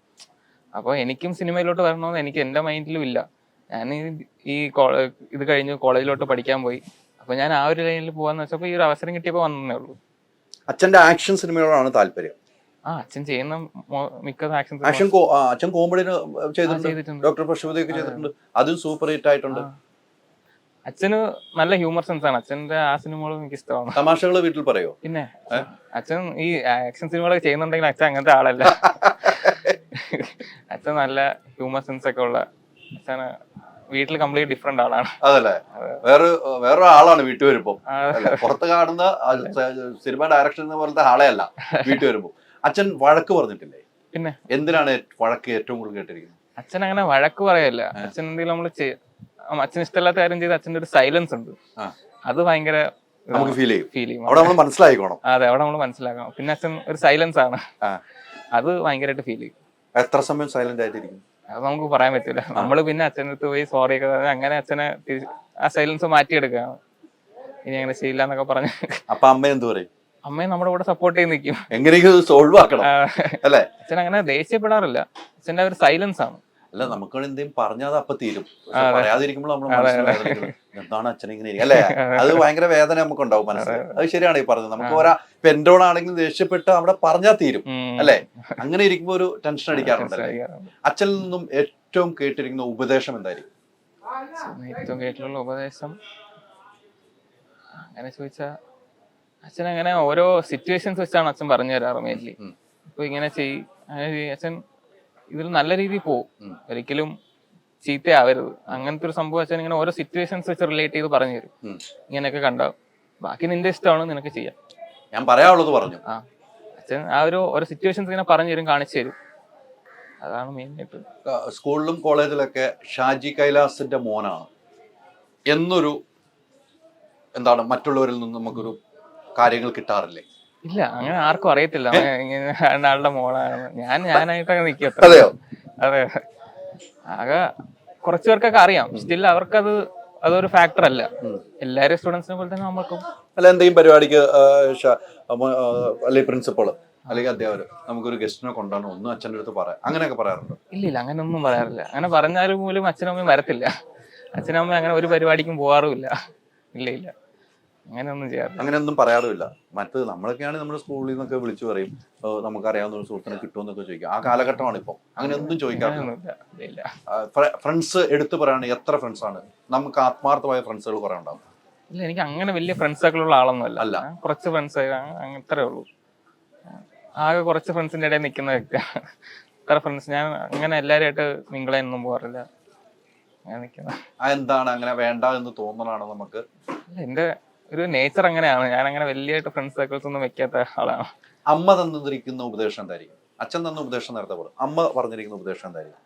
അപ്പൊ എനിക്കും സിനിമയിലോട്ട് വരണമെന്ന് എനിക്ക് എന്റെ മൈൻഡിലും ഇല്ല. ഞാൻ ഈ- ഈ ഇത് കഴിഞ്ഞ് കോളേജിലോട്ട് പഠിക്കാൻ പോയി. അപ്പൊ ഞാൻ ആ ഒരു ലൈനിൽ പോവാന്ന് വെച്ചപ്പോ ഈ ഒരു അവസരം കിട്ടിയപ്പോ വന്നേ ഉള്ളൂ. അച്ഛന്റെ ആക്ഷൻ സിനിമയോടാണ് താല്പര്യം. ആ അച്ഛൻ ചെയ്യുന്ന മിക്ക ആക്ഷൻ അച്ഛൻ കോമഡിന് ചെയ്തിട്ടുണ്ട്. ഡോക്ടർ പശുപതി ഒക്കെ ചെയ്തിട്ടുണ്ട്. അതും സൂപ്പർ ഹിറ്റ് ആയിട്ടുണ്ട്. അച്ഛന് നല്ല ഹ്യൂമർ സെൻസ് ആണ്. അച്ഛന്റെ ആ സിനിമകളും എനിക്ക് ഇഷ്ടമാണ്. തമാശകൾ വീട്ടിൽ പറയോ? പിന്നെ അച്ഛൻ ഈ ആക്ഷൻ സിനിമകളൊക്കെ ചെയ്യുന്നുണ്ടെങ്കിൽ അച്ഛൻ അങ്ങനത്തെ ആളല്ല. അച്ഛൻ നല്ല ഹ്യൂമർ സെൻസ് ഒക്കെ ഉള്ള അച്ഛന് വീട്ടിൽ കംപ്ലീറ്റ് ഡിഫറെന്റ് ആളാണ്. അതല്ലേ? വേറെ വേറൊരു ആളാണ് വീട്ടിൽ വരുമ്പോ. ആ, പുറത്ത് കാണുന്ന സിനിമ ഡയറക്ഷൻ പോലത്തെ ആളെ അല്ല വീട്ടിൽ വരുമ്പോ. അച്ഛൻ വഴക്ക് പറഞ്ഞിട്ടില്ലേ? പിന്നെ? എന്തിനാണ് വഴക്ക് ഏറ്റവും കൂടുതൽ കേട്ടിരിക്കുന്നത്? അച്ഛൻ അങ്ങനെ വഴക്ക് പറയല്ല. അച്ഛൻ എന്തെങ്കിലും നമ്മൾ അച്ഛൻ ഇഷ്ടമില്ലാത്ത കാര്യം ചെയ്ത് അച്ഛന്റെ ഒരു സൈലൻസ് ഉണ്ട്. അത് ഭയങ്കര നമുക്ക് ഫീൽ ചെയ്യും. ഫീൽ ചെയ്യും. അവിടെ നമ്മൾ മനസ്സിലാക്കണം അതെ അവിടെ നമ്മൾ മനസ്സിലാക്കണം. പിന്നെ അച്ഛൻ ഒരു സൈലൻസ് ആണ്. അത് ഭയങ്കരമായിട്ട് ഫീൽ ചെയ്യും. എത്ര സമയം സൈലന്റ് ആയിട്ടിരിക്കും അത് നമുക്ക് പറയാൻ പറ്റില്ല നമ്മൾ പിന്നെ അച്ഛന്റെ അടുത്ത് പോയി സോറി ഒക്കെ പറഞ്ഞ് അങ്ങനെ അച്ഛനെ ആ സൈലൻസ് മാറ്റിയെടുക്കുകയാണ്. ഇനി അങ്ങനെ ചെയ്യില്ല എന്നൊക്കെ പറഞ്ഞ്. അപ്പൊ അമ്മ എന്ത് പറയും? അമ്മയെ നമ്മുടെ കൂടെ സപ്പോർട്ട് ചെയ്ത് നിൽക്കും എങ്ങനെയെങ്കിലും സോൾവ് ആക്കണം അല്ലേ? അച്ഛൻ അങ്ങനെ ദേഷ്യപ്പെടാറില്ല. അച്ഛന്റെ ഒരു സൈലൻസ് ആണ്. അല്ല നമുക്ക് എന്തെങ്കിലും പറഞ്ഞാൽ അപ്പൊ തീരും. പറയാതിരിക്കുമ്പോൾ നമ്മൾ എന്താണ് അച്ഛൻ ഇങ്ങനെ? അല്ലേ? അത്. ഭയങ്കര വേദന നമുക്ക് ഉണ്ടാവും മനസ്സിൽ. അത് ശരിയാണ് ഈ പറഞ്ഞത്. നമുക്ക് ഒരാ പെൻഡോണാണെങ്കിലും ദേഷ്യപ്പെട്ട് അവിടെ പറഞ്ഞാൽ തീരും അല്ലെ? അങ്ങനെ ഇരിക്കുമ്പോ ഒരു ടെൻഷൻ അടിക്കാറുണ്ട്. അച്ഛനിൽ നിന്നും ഏറ്റവും കേട്ടിരിക്കുന്ന ഉപദേശം എന്തായിരിക്കും? ഏറ്റവും കേട്ടിട്ടുള്ള ഉപദേശം? അങ്ങനെ ചോദിച്ചാ അച്ഛൻ അങ്ങനെ ഓരോ സിറ്റുവേഷൻസ് വെച്ചാണ് അച്ഛൻ പറഞ്ഞു തരാറ് മെയിൻലി അപ്പൊ ഇങ്ങനെ ചെയ്. അച്ഛൻ ഇതിൽ നല്ല രീതിയിൽ പോകും. ഒരിക്കലും ചീത്തയാവരുത്. അങ്ങനത്തെ ഒരു സംഭവം അച്ഛൻ ഇങ്ങനെ ഓരോ സിറ്റുവേഷൻസ് വെച്ച് റിലേറ്റ് ചെയ്ത് പറഞ്ഞു തരും. ഇങ്ങനെയൊക്കെ കണ്ടാവും ബാക്കി നിന്റെ ഇഷ്ടമാണ് നിനക്ക് ചെയ്യാം. ഞാൻ പറയാനുള്ളത് പറഞ്ഞു. ആ. അച്ഛൻ ആ ഒരു ഓരോ സിറ്റുവേഷൻസ് ഇങ്ങനെ പറഞ്ഞു തരും കാണിച്ചു തരും. അതാണ് മെയിൻ ആയിട്ട്. സ്കൂളിലും കോളേജിലൊക്കെ ഷാജി കൈലാസിന്റെ മോനാണ്. എന്നൊരു എന്താണ് മറ്റുള്ളവരിൽ നിന്ന് നമുക്കൊരു കാര്യങ്ങൾ കിട്ടാറില്ലേ? ഇല്ല അങ്ങനെ ആർക്കും അറിയത്തില്ല. ആളുടെ മോളാണ്. ഞാൻ ഞാനായിട്ടൊക്കെ നിൽക്കത്ര അതെയോ? അതെ. ആകെ കുറച്ചു പേർക്കൊക്കെ അറിയാം. സ്റ്റിൽ അവർക്കത് അതൊരു ഫാക്ടർ അല്ല. എല്ലാരും സ്റ്റുഡൻസിനെ പോലെ തന്നെ നമ്മൾക്കും. അല്ല എന്തെങ്കിലും പരിപാടിക്ക് അല്ലെങ്കിൽ പ്രിൻസിപ്പൾ അല്ലെങ്കിൽ അധ്യാപകർ നമുക്കൊരു ഗസ്റ്റിനെ കൊണ്ടാണ് ഒന്നും അച്ഛന്റെ അടുത്ത് പറയാം. അങ്ങനെയൊക്കെ പറയാറുണ്ട്? ഇല്ല ഇല്ല അങ്ങനെ ഒന്നും പറയാറില്ല. അങ്ങനെ പറഞ്ഞാലും പോലും അച്ഛനും അമ്മയും വരത്തില്ല. അച്ഛനും അമ്മയും അങ്ങനെ ഒരു പരിപാടിക്കും പോകാറുമില്ല. ഇല്ല ഇല്ല. അങ്ങനെ ഒന്നും ചെയ്യാറില്ല. അങ്ങനെയൊന്നും പറയാറുമില്ല. മറ്റത് നമ്മളൊക്കെയാണ് നമ്മുടെ സ്കൂളിൽ നിന്നൊക്കെ വിളിച്ചു പറയും "ഓ, നമുക്കറിയാവുന്ന ഒരു സുഹൃത്തിനെ കിട്ടുമെന്നൊക്കെ ചോദിക്കും. ആ കാലഘട്ടമാണ് ഇപ്പം. അങ്ങനെയൊന്നും ചോദിക്കാറില്ല. അങ്ങനെയൊന്നുമില്ല. ഇല്ല ഇല്ല ഫ്രണ്ട്സ് എടുത്തു പറയാണ് എത്ര ഫ്രണ്ട്സ് ആണ്. നമുക്ക് ആത്മാർത്ഥമായ ഫ്രണ്ട്സുകൾ കുറെ ഉണ്ടാവും. ഇല്ല എനിക്ക് അങ്ങനെ വലിയ ഫ്രണ്ട്സ് ഉള്ള ആളൊന്നുമല്ല. അല്ല. കുറച്ച് ഫ്രണ്ട്സ് അത്രേ ഉള്ളൂ. ആകെ കുറച്ച് ഫ്രണ്ട്സിന്റെ ഇടയിൽ നിൽക്കുന്ന വ്യക്തിയാണ് ഇത്ര ഫ്രണ്ട്സ് ഞാൻ അങ്ങനെ എല്ലാവരുമായിട്ട് മിങ്കിളൊന്നും പോകാറില്ല. അങ്ങനെ എന്താണ്? അങ്ങനെ വേണ്ട എന്ന് തോന്നണാണോ നമുക്ക്? എന്റെ ഒരു നേച്ചർ അങ്ങനെയാണ്. ഞാൻ അങ്ങനെ വലിയായിട്ട് ഫ്രണ്ട് സർക്കിൾസ് ഒന്നും വെക്കാത്ത ആളാണ്. അമ്മ തന്നിരിക്കുന്ന ഉപദേശം എന്തായിരിക്കും? അച്ഛൻ തന്ന ഉപദേശം നേരത്തെ അമ്മ പറഞ്ഞിരിക്കുന്ന ഉപദേശം എന്തായിരിക്കും?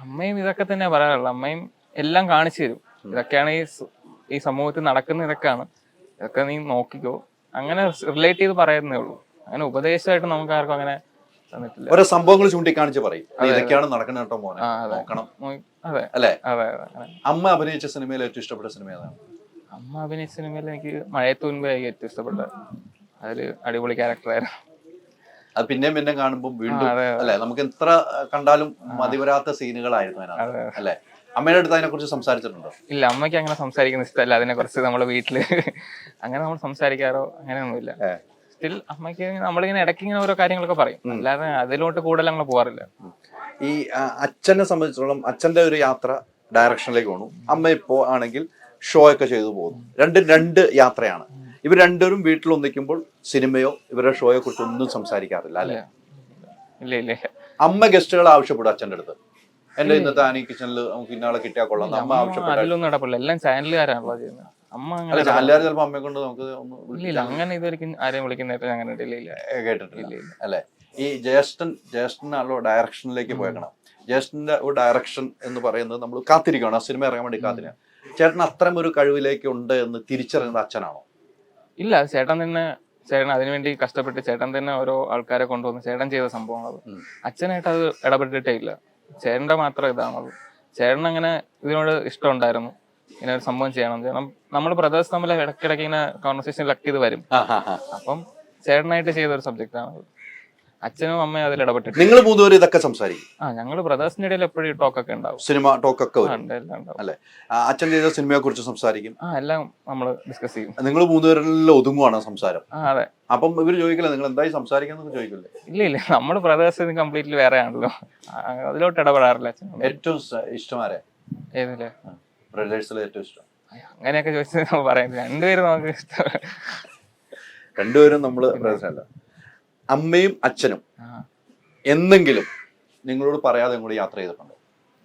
അമ്മയും ഇതൊക്കെ തന്നെ പറയാറുള്ളത് അമ്മയും എല്ലാം കാണിച്ചു തരും. ഇതൊക്കെയാണ് ഈ ഈ സമൂഹത്തിൽ നടക്കുന്ന ഇതൊക്കെയാണ്. ഇതൊക്കെ നീ നോക്കിക്കോ. അങ്ങനെ റിലേറ്റ് ചെയ്ത് പറയുന്നേ ഉള്ളൂ. അങ്ങനെ ഉപദേശമായിട്ട് നമുക്ക് ആർക്കും അങ്ങനെ തന്നിട്ടില്ല. ഓരോ സംഭവങ്ങൾ ചൂണ്ടിക്കാണിച്ച് പറയും. "ദേ ഇതൊക്കെയാണ് നടക്കുന്നത് കേട്ടോ മോനെ. നോക്കണം. അതെ. അല്ലേ? അമ്മ അഭിനയിച്ച സിനിമയിൽ ഏറ്റവും ഇഷ്ടപ്പെട്ട സിനിമ ഏതാണ്? അമ്മ അഭിനയിച്ച സിനിമയിൽ എനിക്ക് മഴയത്ത് മുൻപേ ഏറ്റവും ഇഷ്ടപ്പെട്ട അതിൽ അടിപൊളി ക്യാരക്ടറായിരുന്നു അത് പിന്നെയും പിന്നെ കാണുമ്പോൾ വീണ്ടും. അല്ലെ? നമുക്ക് എത്ര കണ്ടാലും മതിവരാത്ത സീനുകളായിരുന്നു അതിനകത്ത്. അല്ലെ? അമ്മയുടെ അടുത്ത് അതിനെ കുറിച്ച് സംസാരിച്ചിട്ടുണ്ടോ? ഇല്ല അമ്മയ്ക്ക് അങ്ങനെ സംസാരിക്കുന്ന ഇഷ്ടമല്ല. അതിനെ കുറിച്ച് നമ്മളെ വീട്ടിൽ അങ്ങനെ നമ്മൾ സംസാരിക്കാറോ അങ്ങനെ ഒന്നുമില്ല സ്റ്റിൽ അമ്മയ്ക്ക് നമ്മളിങ്ങനെ ഇടയ്ക്ക് ഇങ്ങനെ ഓരോ കാര്യങ്ങളൊക്കെ പറയും. അല്ലാതെ അതിലോട്ട് കൂടുതൽ അങ്ങനെ പോകാറില്ല ഈ അച്ഛനെ സംബന്ധിച്ചിടത്തോളം അച്ഛന്റെ ഒരു യാത്ര ഡയറക്ഷനിലേക്ക് പോകണം അമ്മ ഇപ്പോ ആണെങ്കിൽ ഷോ ഒക്കെ ചെയ്തു പോകുന്നു. രണ്ടും രണ്ട് യാത്രയാണ്. ഇവർ രണ്ടുപേരും വീട്ടിൽ ഒന്നിക്കുമ്പോൾ സിനിമയോ ഇവരുടെ ഷോയെ കുറിച്ച് ഒന്നും സംസാരിക്കാറില്ല അല്ലേ? അമ്മ ഗസ്റ്റുകൾ ആവശ്യപ്പെടും അച്ഛന്റെ അടുത്ത്. എന്റെ ഇന്നത്തെ ആനി കിച്ചണിൽ നമുക്ക് ഇന്നാളെ കിട്ടിയാൽ കൊള്ളാം. അമ്മ ആവശ്യപ്പെട്ട എല്ലാം ചാനലുകാരാണല്ലോ ചെയ്യുന്നത് അമ്മ അങ്ങനെ അല്ല ചാനലുകാർ ചിലപ്പോൾ അമ്മയെ കൊണ്ട് നമുക്ക് ഇല്ല അങ്ങനെ ഇതുവരെയും ആരെയും വിളിക്കുന്നതായിട്ട് അങ്ങനെ കേട്ടിട്ടില്ല. അല്ലെ? ഈ ജ്യേഷ്ഠൻ ജ്യേഷ്ഠനാണല്ലോ ഡയറക്ഷനിലേക്ക് പോയേക്കണം. ജ്യേഷ്ഠന്റെ ഒരു ഡയറക്ഷൻ എന്ന് പറയുന്നത് നമ്മൾ കാത്തിരിക്കണം. ആ സിനിമ ഇറങ്ങാൻ വേണ്ടി കാത്തിരിക്കണം. ചേട്ടൻ അത്തരം ഒരു കഴിവിലേക്ക് ഉണ്ട് എന്ന് തിരിച്ചറിയുന്നത് അച്ഛനാണോ? ഇല്ല ചേട്ടൻ തന്നെ ചേട്ടൻ അതിനുവേണ്ടി കഷ്ടപ്പെട്ട് ചേട്ടൻ തന്നെ ഓരോ ആൾക്കാരെ കൊണ്ടുവന്ന് ചേട്ടൻ ചെയ്ത ഉം. അച്ഛനായിട്ട് അത് ഇടപെട്ടിട്ടേ ഇല്ല. ചേട്ടന്റെ മാത്രം ഇതാണത്. ചേട്ടൻ അങ്ങനെ ഇതിനോട് ഇഷ്ടം ഉണ്ടായിരുന്നു. ഇങ്ങനെ ഒരു സംഭവം ചെയ്യണം. ചേട്ടൻ നമ്മൾ ബ്രദേഴ്സ് തമ്മിൽ ഇടയ്ക്കിടയ്ക്ക് ഇങ്ങനെ കോൺവെർസേഷൻ ലക്ക് ചെയ്ത് വരും. അപ്പം ചേട്ടനായിട്ട് ചെയ്ത ഒരു സബ്ജക്റ്റ് ആണ് അച്ഛനും അമ്മയും അതിൽ ഇടപെട്ടിട്ട് നിങ്ങൾ മൂന്നുപേരും ഇതൊക്കെ സംസാരിക്കും. ആ ഞങ്ങൾ ബ്രദേഴ്സിന്റെ ഇടയിൽ എപ്പോഴും ടോക്ക് ഒക്കെ ഉണ്ടാവും. സിനിമ ടോക്ക് ഒക്കെ വരും ഉണ്ട്, എല്ലാം ഉണ്ടാവും. അല്ലെ? ആ, അച്ഛൻ ചെയ്ത സിനിമയെ കുറിച്ച് സംസാരിക്കും. ആ എല്ലാം നമ്മൾ ഡിസ്കസ് ചെയ്യും. നിങ്ങൾ മൂന്നുപേരിൽ ഒതുങ്ങുവാണ് സംസാരം. ആ അതെ. അപ്പം ഇവർ ചോദിക്കില്ല നിങ്ങൾ എന്തായി സംസാരിക്കുന്നത് ചോദിക്കില്ലേ? ഇല്ല ഇല്ല. നമ്മൾ ബ്രദേഴ്സ് കംപ്ലീറ്റ്ലി വേറെ ആണല്ലോ അതിലോട്ട് ഇടപെടാറില്ല അച്ഛൻ ഏറ്റവും സ- ഇഷ്ടമാരെ? ഏതില്ലേ ബ്രദേഴ്സിലെ ഏറ്റവും ഇഷ്ടം. അങ്ങനെയൊക്കെ ചോദിച്ചാൽ പറയാം രണ്ടുപേരും നമുക്ക് ഇഷ്ടം. രണ്ടുപേരും നമ്മൾ ബ്രദേഴ്സല്ല അമ്മയും അച്ഛനും. എന്തെങ്കിലും നിങ്ങളോട് പറയാതെ കൂടെ യാത്ര ചെയ്തിട്ടുണ്ടോ?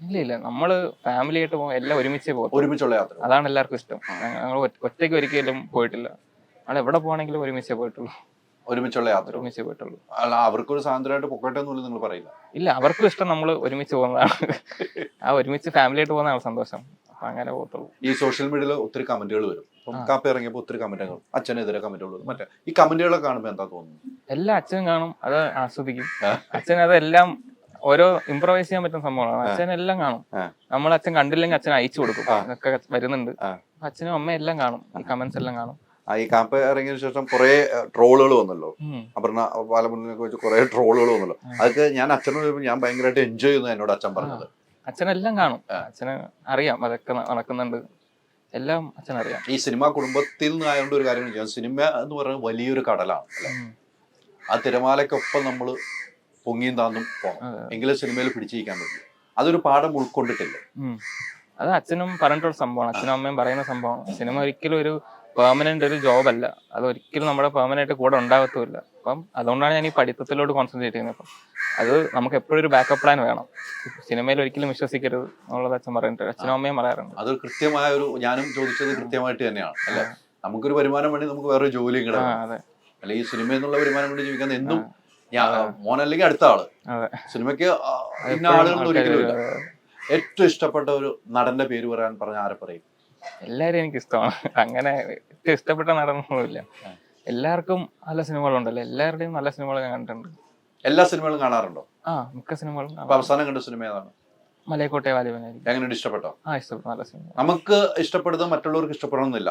ഇല്ല ഇല്ല. നമ്മൾ ഫാമിലി ആയിട്ട് പോകും എല്ലാം ഒരുമിച്ച് പോകും ഒരുമിച്ചുള്ള യാത്ര. അതാണ് എല്ലാവർക്കും ഇഷ്ടം. ഞങ്ങൾ ഒറ്റയ്ക്ക് ഒരിക്കലും പോയിട്ടില്ല. നമ്മൾ എവിടെ പോകണമെങ്കിലും ഒരുമിച്ചേ പോയിട്ടുള്ളൂ. ഒരുമിച്ചുള്ള യാത്ര. ഒരുമിച്ച് പോയിട്ടുള്ളൂ. അല്ല അവർക്കൊരു സ്വാതന്ത്ര്യമായിട്ട് പൊക്കോട്ടെ എന്നുള്ളത് നിങ്ങൾ പറയില്ല. ഇല്ല അവർക്കും ഇഷ്ടം നമ്മൾ ഒരുമിച്ച് പോകുന്നതാണ്. ആ ഒരുമിച്ച് ഫാമിലി ആയിട്ട് പോകുന്നതാണ് സന്തോഷം. അങ്ങനെ പോകത്തുള്ളൂ. ഈ സോഷ്യൽ മീഡിയയിൽ ഒത്തിരി കമന്റുകൾ വരും. ഇപ്പം കാപ്പ ഇറങ്ങിയപ്പോൾ ഒത്തിരി കമന്റുകൾ അച്ഛനെതിരെ കമന്റുകൾ വരും. മറ്റേ ഈ കമന്റുകളൊക്കെ കാണുമ്പോൾ എന്താ തോന്നുന്നു എല്ലാം അച്ഛനും കാണും അത് ആസ്വദിക്കും. അച്ഛൻ അതെല്ലാം ഓരോ ഇംപ്രവൈസ് ചെയ്യാൻ പറ്റുന്ന സംഭവമാണ് അച്ഛൻ എല്ലാം കാണും. നമ്മൾ അച്ഛൻ കണ്ടില്ലെങ്കിൽ അച്ഛൻ അയച്ചു കൊടുക്കും. ആ. വരുന്നുണ്ട്. അച്ഛനും അമ്മയും എല്ലാം കാണും. ഈ കമന്റ്സ് എല്ലാം കാണും. ഈ കാപ്പ ഇറങ്ങിയതിനു ശേഷം കുറെ ട്രോളുകൾ വന്നല്ലോ. അപർണ പാലമുന്നിനൊക്കെ വെച്ച് കുറെ ട്രോളുകൾ വന്നല്ലോ. അതൊക്കെ ഞാൻ അച്ഛനോട് ഞാൻ ഭയങ്കരമായിട്ട് എൻജോയ് ചെയ്യുന്നു എന്നോട് അച്ഛൻ പറഞ്ഞത്. അച്ഛനെല്ലാം കാണും. അച്ഛന് അറിയാം അതൊക്കെ നടക്കുന്നുണ്ട്. എല്ലാം അച്ഛൻ അറിയാം. ഈ സിനിമാ കുടുംബത്തിൽ നിന്നായതുകൊണ്ട് ഒരു കാര്യം ചെയ്യാം സിനിമ എന്ന് പറയുന്നത് വലിയൊരു കടലാണ് ആ തിരമാലക്കൊപ്പം നമ്മൾ പൊങ്ങിയും താന്നും പോകണം. എങ്കിലും സിനിമയിൽ പിടിച്ചിരിക്കാൻ പറ്റും അതൊരു പാഠം ഉൾക്കൊണ്ടിട്ടില്ല. അത് അച്ഛനും പറഞ്ഞിട്ടുള്ള സംഭവമാണ്. അച്ഛനും അമ്മയും പറയുന്ന സംഭവമാണ്. സിനിമ ഒരിക്കലും ഒരു പെർമനന്റ് ഒരു ജോബ് അല്ല. അത് ഒരിക്കലും നമ്മുടെ പെർമനന്റ് കൂടെ ഉണ്ടാകത്തുമില്ല അപ്പം അതുകൊണ്ടാണ് ഞാൻ ഈ പഠിത്തത്തിലോട്ട് കോൺസെൻട്രേറ്റ് ചെയ്യുന്നത്. അപ്പം അത് നമുക്ക് എപ്പോഴും ഒരു ബാക്കപ്പ് പ്ലാൻ വേണം. സിനിമയിൽ ഒരിക്കലും വിശ്വസിക്കരുത് എന്നുള്ളത് അച്ഛൻ പറയുന്നുണ്ട് അച്ഛനും അമ്മയും പറയാറുണ്ട്. അത് കൃത്യമായ ഒരു ഞാനും ചോദിച്ചത് കൃത്യമായിട്ട് തന്നെയാണ്. അല്ലെ നമുക്കൊരു വരുമാനം വേണ്ടി നമുക്ക് വേറെ ജോലിയും അതെ. അല്ലെ ഈ സിനിമ എന്നുള്ള വരുമാനം വേണ്ടി ജീവിക്കാൻ എന്നും മോൻ അല്ലെങ്കിൽ അടുത്ത ആൾ. സിനിമയ്ക്ക് ഇന്ന ആളുകളൊന്നും ഒരിക്കലും ഇല്ല. ഏറ്റവും ഇഷ്ടപ്പെട്ട ഒരു നടന്റെ പേര് പറയാൻ പറഞ്ഞ ആരെ പറയും? എല്ലാരും എനിക്ക് ഇഷ്ടമാണ് അങ്ങനെ ഇഷ്ടപ്പെട്ട നടനൊന്നുമില്ല. എല്ലാവർക്കും നല്ല സിനിമകളുണ്ടല്ലോ. എല്ലാവരുടെയും നല്ല സിനിമകൾ ഞാൻ കണ്ടിട്ടുണ്ട്. എല്ലാ സിനിമകളും കാണാറുണ്ടോ? ആ മിക്ക സിനിമകളും അപ്പൊ അവസാനം കണ്ട സിനിമ ഏതാണ്? മലയക്കോട്ടെ വാലിബനായിരിക്കും. എങ്ങനെയുണ്ട് ഇഷ്ടപ്പെട്ടോ? ആ ഇഷ്ടപ്പെട്ടു. നല്ല സിനിമ. നമുക്ക് ഇഷ്ടപ്പെടുന്നത് മറ്റുള്ളവർക്ക് ഇഷ്ടപ്പെടണമെന്നില്ല.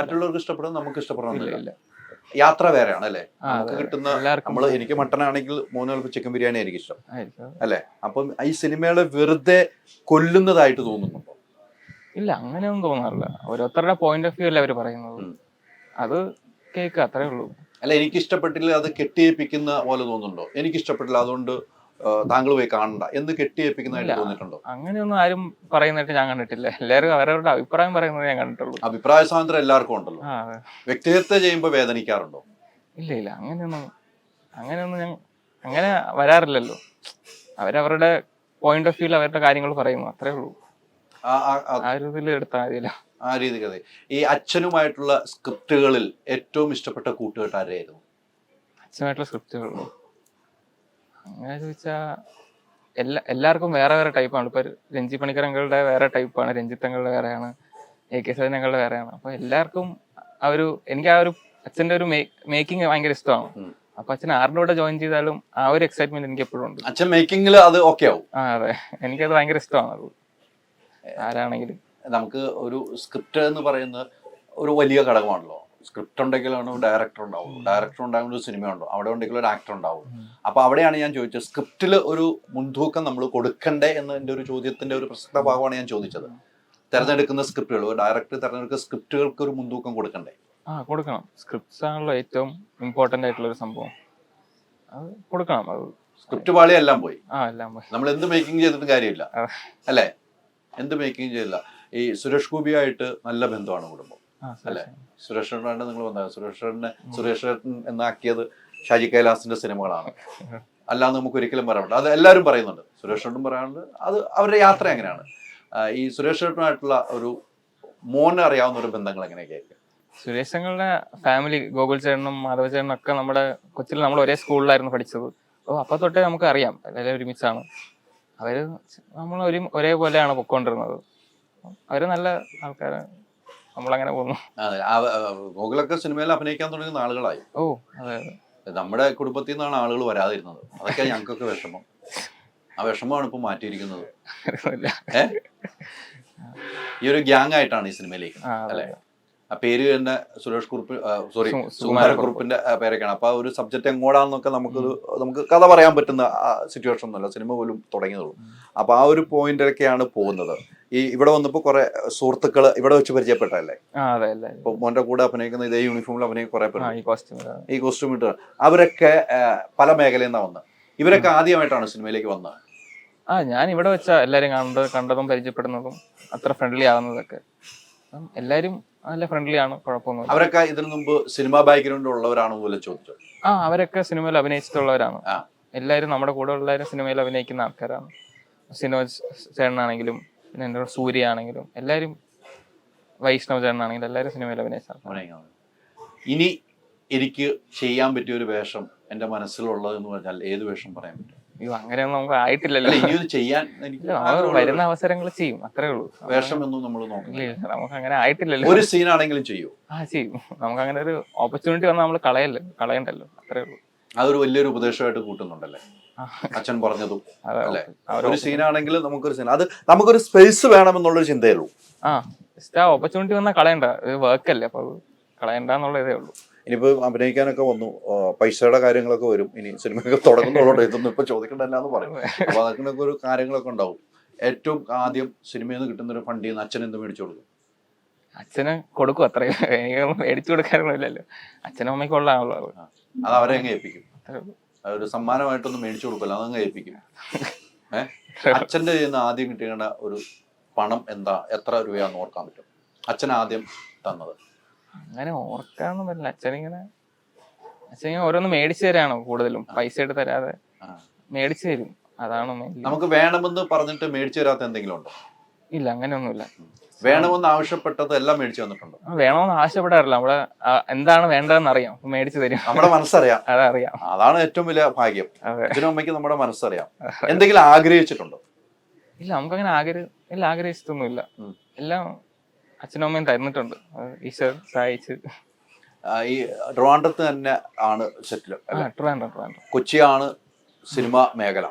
മറ്റുള്ളവർക്ക് ഇഷ്ടപ്പെടുന്നത് നമുക്ക് ഇഷ്ടപ്പെടണമെന്നില്ല. യാത്ര വേറെയാണ് അല്ലേ? നമുക്ക് കിട്ടുന്ന നമ്മൾ എനിക്ക് മട്ടൺ ആണെങ്കിൽ മൂന്ന് ചിലപ്പോൾ ചിക്കൻ ബിരിയാണി ആയിരിക്കും ഇഷ്ടം. അല്ലേ? അപ്പം ഈ സിനിമകളെ വെറുതെ കൊല്ലുന്നതായിട്ട് തോന്നുന്നുണ്ടോ? ഇല്ല അങ്ങനെയൊന്നും തോന്നാറില്ല. ഓരോരുത്തരുടെ പോയിന്റ് ഓഫ് വ്യൂ അല്ലേ അവർ പറയുന്നത്. അത് കേൾക്കുക അത്രേ ഉള്ളൂ. അല്ല എനിക്ക് ഇഷ്ടപ്പെട്ടില്ല അത് കെട്ടിയേപ്പിക്കുന്ന പോലെ തോന്നുന്നുണ്ടോ? എനിക്ക് ഇഷ്ടപ്പെട്ടില്ല അതുകൊണ്ട് താങ്കൾ പോയി കാണണ്ട. എന്ന് കെട്ടിയേപ്പിക്കുന്നതായിട്ട്. തോന്നിയിട്ടുണ്ടോ? അങ്ങനെയൊന്നും ആരും പറയുന്നതായിട്ട് ഞാൻ കണ്ടിട്ടില്ല. എല്ലാവരും അവരവരുടെ അഭിപ്രായം പറയുന്നത് ഞാൻ കണ്ടിട്ടുള്ളൂ. അഭിപ്രായ സ്വാതന്ത്ര്യം എല്ലാവർക്കും ഉണ്ടല്ലോ. വ്യക്തിഹത്യ ചെയ്യുമ്പോൾ വേദനിക്കാറുണ്ടോ? ഇല്ല ഇല്ല അങ്ങനെയൊന്നും അങ്ങനെയൊന്നും ഞാൻ അങ്ങനെ വരാറില്ലല്ലോ. അവരവരുടെ പോയിന്റ് ഓഫ് വ്യൂവിൽ അവരുടെ കാര്യങ്ങൾ പറയുന്നു അത്രേ ഉള്ളൂ. ആ- ആ- ആ- എടുത്താൽ മതിയല്ലോ. കഥ ഈ അച്ഛനുമായിട്ടുള്ള സ്ക്രിപ്റ്റുകളിൽ ഏറ്റവും ഇഷ്ടപ്പെട്ട കൂട്ടുകെട്ട് ആരായിരുന്നു? അച്ഛനുമായിട്ടുള്ള അങ്ങനെ ചോദിച്ചാ എല്ലാ എല്ലാവർക്കും വേറെ വേറെ ടൈപ്പാണ് ഇപ്പൊ രഞ്ജി പണിക്കരങ്ങളുടെ വേറെ ടൈപ്പാണ് രഞ്ജിത്തങ്ങളുടെ വേറെയാണ് എ കെ സജനങ്ങളുടെ വേറെയാണ്. അപ്പൊ എല്ലാവർക്കും ആ ഒരു എനിക്ക് ആ ഒരു അച്ഛന്റെ ഒരു മേക്കിംഗ് ഭയങ്കര ഇഷ്ടമാണ്. അപ്പൊ അച്ഛൻ ആരുടെ കൂടെ ജോയിൻ ചെയ്താലും ആ ഒരു എക്സൈറ്റ്മെന്റ് എനിക്ക് എപ്പോഴും ഉണ്ട്. അച്ഛൻ മേക്കിംഗിൽ അത് ഓക്കെ ആവും. ആ അതെ. എനിക്കത് ഭയങ്കര ഇഷ്ടമാണ്. അത് ആരാണെങ്കിലും. നമുക്ക് ഒരു സ്ക്രിപ്റ്റ് എന്ന് പറയുന്നത് ഒരു വലിയ ഘടകമാണല്ലോ. സ്ക്രിപ്റ്റ് ഉണ്ടെങ്കിലാണ് ഡയറക്ടർ ഉണ്ടാവും ഡയറക്ടർ ഉണ്ടാകുമ്പോൾ ഒരു സിനിമ ഉണ്ടാവും അവിടെ ഉണ്ടെങ്കിൽ ഒരു ആക്ടർ ഉണ്ടാവും. അപ്പൊ അവിടെയാണ് ഞാൻ ചോദിച്ചത്. സ്ക്രിപ്റ്റിൽ ഒരു മുൻതൂക്കം നമ്മൾ കൊടുക്കണ്ടേ എന്നതിന്റെ ഒരു ചോദ്യത്തിന്റെ ഒരു പ്രസക്ത ഭാഗമാണ് ഞാൻ ചോദിച്ചത്. തെരഞ്ഞെടുക്കുന്ന സ്ക്രിപ്റ്റുകൾ ഡയറക്ടർ തെരഞ്ഞെടുക്കുന്ന സ്ക്രിപ്റ്റുകൾക്ക് ഒരു മുൻതൂക്കം കൊടുക്കണ്ടേ? ആ കൊടുക്കണം. സ്ക്രിപ്റ്റ്സ് ആണല്ലോ ഏറ്റവും ഇമ്പോർട്ടന്റ് ആയിട്ടുള്ള ഒരു സംഭവം. അത് കൊടുക്കണം. അത് സ്ക്രിപ്റ്റ് പാളി എല്ലാം പോയി. ആ എല്ലാം പോയി. നമ്മൾ എന്ത് മേക്കിംഗ് ചെയ്തിട്ടും കാര്യമില്ല. അല്ലേ? എന്ത് മേക്കിംഗ് ചെയ്തില്ല ഈ സുരേഷ് ഗോപിയായിട്ട് നല്ല ബന്ധമാണ് കുടുംബം. അല്ലെ? സുരേഷ് ഏട്ടനാണ് നിങ്ങൾ വന്നത്. സുരേഷ് ഏട്ടനെ സുരേഷ് ഏട്ടൻ എന്നാക്കിയത് ഷാജി കൈലാസിന്റെ സിനിമകളാണ്. അല്ലാതെ നമുക്ക് ഒരിക്കലും പറയാൻ പറ്റില്ല. അത് എല്ലാവരും പറയുന്നുണ്ട്. സുരേഷ് ഏട്ടൻ പറയാനുണ്ട് അത് അവരുടെ യാത്ര എങ്ങനെയാണ്? ഈ സുരേഷ് ഏട്ടനുമായിട്ടുള്ള ഒരു മോനെ അറിയാവുന്ന ഒരു ബന്ധങ്ങൾ എങ്ങനെയൊക്കെയായിരിക്കും സുരേഷ് ഞങ്ങളുടെ ഫാമിലി ഗോകുൽ ചേട്ടനും മാധവ ചേട്ടനും ഒക്കെ നമ്മുടെ കൊച്ചിയിൽ നമ്മൾ ഒരേ സ്കൂളിലായിരുന്നു പഠിച്ചത്. അപ്പോൾ അപ്പൊ തൊട്ടേ നമുക്ക് അറിയാം എല്ലാവരും ഒരുമിച്ചാണ്. അവർ നമ്മൾ ഒരു ഒരേപോലെയാണ് പൊക്കോണ്ടിരുന്നത്. അവർ നല്ല ആൾക്കാരാണ് നമ്മളങ്ങനെ പോകുന്നു. ഗോകുലൊക്കെ സിനിമയിൽ അഭിനയിക്കാൻ തുടങ്ങുന്ന ആളുകളായി. ഓ അതെ നമ്മുടെ കുടുംബത്തിൽ നിന്നാണ് ആളുകൾ വരാതിരുന്നത്. അതൊക്കെ ഞങ്ങൾക്കൊക്കെ വിഷമം. ആ വിഷമമാണ് ഇപ്പൊ മാറ്റിയിരിക്കുന്നത്. ഈ ഒരു ഗ്യാങ് ആയിട്ടാണ് ഈ സിനിമയിലേക്ക്. അല്ലേ? ആ പേര് തന്നെ സുരേഷ് കുറുപ്പ് സോറി സുകുമാരക്കുറുപ്പിന്റെ പേരൊക്കെയാണ്. അപ്പൊ ആ ഒരു സബ്ജക്ട് എങ്ങോടാന്നൊക്കെ നമുക്കൊരു നമുക്ക് കഥ പറയാൻ പറ്റുന്ന സിറ്റുവേഷൻ ഒന്നുമല്ല. സിനിമ പോലും തുടങ്ങിയതുള്ളൂ അപ്പൊ ആ ഒരു പോയിന്റിലൊക്കെയാണ് പോകുന്നത്. ഈ ഇവിടെ വന്നപ്പോ കുറെ സുഹൃത്തുക്കൾ ഇവിടെ വെച്ച് പരിചയപ്പെട്ടല്ലേ ഇപ്പൊ മോന്റെ കൂടെ അഭിനയിക്കുന്ന ഇതേ യൂണിഫോമിൽ അഭിനയിക്കുന്ന കുറെ ആ ഈ കോസ്റ്റ്യൂം ഇട്ട് അവരൊക്കെ പല മേഖലയിൽ നിന്നാണ് വന്നത് ഇവരൊക്കെ ആദ്യമായിട്ടാണ് സിനിമയിലേക്ക് വന്നത് ആ ഞാൻ ഇവിടെ വെച്ചാ എല്ലാരും കണ്ടത് കണ്ടതും പരിചയപ്പെടുന്നതും അത്ര ഫ്രണ്ട്ലി ആവുന്നതൊക്കെ. അപ്പം എല്ലാരും നല്ല ഫ്രണ്ട്ലി ആണ് കുഴപ്പമൊന്നും അവരൊക്കെ ഇതിനു മുമ്പ് സിനിമാ ബാക്ക്ഗ്രൗണ്ട് ഉള്ളവരാണോ പോലെ ചോദിച്ചു? ആ അവരൊക്കെ സിനിമയിൽ അഭിനയിച്ചിട്ടുള്ളവരാണ്. ആ. എല്ലാവരും നമ്മുടെ കൂടെ ഉള്ളവരും സിനിമയിൽ അഭിനയിക്കുന്ന ആൾക്കാരാണ്. സിനോജ് ചേട്ടനാണെങ്കിലും പിന്നെ എന്റെ കൂടെ സൂര്യ ആണെങ്കിലും എല്ലാവരും വൈഷ്ണവ് ചേട്ടനാണെങ്കിലും എല്ലാവരും സിനിമയിൽ അഭിനയിച്ച ആൾക്കാരാണ്. അഭിനയിക്കുന്നത് ഇനി എനിക്ക് ചെയ്യാൻ പറ്റിയ ഒരു വേഷം എന്റെ മനസ്സിലുള്ളത് എന്ന് പറഞ്ഞാൽ ഏത് വേഷം പറയാൻ പറ്റും? അയ്യോ അങ്ങനെയൊന്നും നമുക്ക് ആയിട്ടില്ലല്ലോ. അല്ല ഇനി ഇത് ചെയ്യാൻ എനിക്ക് നമ്മൾ വരുന്ന അവസരങ്ങൾ ചെയ്യും അത്രേ ഉള്ളൂ. വേഷം ഒന്നും നമ്മൾ നോക്കില്ല നമുക്ക് അങ്ങനെ ആയിട്ടില്ലല്ലോ. ഒരു സീനാണെങ്കിലും ചെയ്യൂ. ആ ചെയ്യും. നമുക്ക് അങ്ങനെ ഒരു ഓപ്പർച്യൂണിറ്റി വന്നാൽ നമ്മൾ കളയല്ലോ കളയണ്ടല്ലോ അത്രേ ഉള്ളൂ. അതൊരു വലിയൊരു ഉപദേശമായിട്ട് കൂട്ടുന്നുണ്ടല്ലേ? അച്ഛൻ പറഞ്ഞതും അല്ലേ? ഒരു സീനാണെങ്കിൽ നമുക്കൊരു സീൻ അത് നമുക്കൊരു സ്പേസ് വേണമെന്നുള്ളൊരു ചിന്തയുള്ളൂ ആ ഓപ്പർച്യൂണിറ്റി വന്നാൽ കളയണ്ട. വർക്ക് അല്ലേ അപ്പൊ കളയണ്ടെന്നുള്ളതേ ഉള്ളൂ. ഇനിയിപ്പോ അഭിനയിക്കാനൊക്കെ വന്നു. പൈസയുടെ കാര്യങ്ങളൊക്കെ വരും. ഇനി സിനിമയൊക്കെ തുടങ്ങുന്നുള്ളൂ ഇതൊന്നും ഇപ്പൊ ചോദിക്കണ്ടല്ലാന്ന് പറയും. അപ്പൊ അതിനൊക്കെ ഒരു കാര്യങ്ങളൊക്കെ ഉണ്ടാവും. ഏറ്റവും ആദ്യം സിനിമയിൽ നിന്ന് കിട്ടുന്ന ഒരു ഫണ്ടിൽ നിന്ന് അച്ഛൻ എന്ത് മേടിച്ചു കൊടുക്കും? അച്ഛന് കൊടുക്കും. അത്രയും മേടിച്ചു കൊടുക്കാനൊന്നുമില്ലല്ലോ അച്ഛനും അമ്മയ്ക്കും ഉള്ളതാണല്ലോ അത്. അവരെ അങ്ങ് ഏൽപ്പിക്കും. അത്രേ സമ്മാനമായിട്ടൊന്നും മേടിച്ചു കൊടുക്കില്ല. അതങ്ങ് ഏൽപ്പിക്കും. ഏഹ് അച്ഛന്റെ കയ്യിൽ നിന്ന് ആദ്യം കിട്ടേണ്ട ഒരു പണം എന്താ? എത്ര രൂപയാന്ന് ഓർക്കാൻ പറ്റും? അച്ഛൻ ആദ്യം തന്നത്. അങ്ങനെ ഓർക്കാന്ന് പറ്റില്ല അച്ഛനിങ്ങനെ അച്ഛനിങ്ങനെ ഓരോന്ന് മേടിച്ചു തരാണോ കൂടുതലും. പൈസ എടുത്ത് തരാതെ. മേടിച്ചു തരും. അതാണ്. നമുക്ക് വേണമെന്ന് പറഞ്ഞിട്ട് മേടിച്ചു തരാത്ത എന്തെങ്കിലും ഉണ്ടോ? ഇല്ല അങ്ങനെയൊന്നുമില്ല. വേണമെന്ന് ആവശ്യപ്പെട്ടത് എല്ലാം മേടിച്ചു വന്നിട്ടുണ്ട് വേണമെന്ന് ആവശ്യപ്പെടാറില്ല. നമ്മളെ എന്താണ് വേണ്ടതെന്ന് അറിയാം. മേടിച്ചു തരും. നമ്മുടെ മനസ്സറിയാം. അതറിയാം. അതാണ് ഏറ്റവും വലിയ ഭാഗ്യം. അച്ഛനും അമ്മയ്ക്ക് നമ്മുടെ മനസ്സറിയാം. എന്തെങ്കിലും ആഗ്രഹിച്ചിട്ടുണ്ടോ? ഇല്ല നമുക്കങ്ങനെ ആഗ്രഹം ഇല്ല ആഗ്രഹിച്ചിട്ടൊന്നുമില്ല. എല്ലാം അച്ഛനും അമ്മയും തന്നിട്ടുണ്ട് ഈശ്വർ സഹായിച്ച്. ഈ ട്രിവാൻഡ്രത്ത് തന്നെ ആണ് സെറ്റിൽ ആ ട്രിവാൻഡ്രം ട്രിവാൻഡ്രം. കൊച്ചിയാണ് സിനിമ മേഖല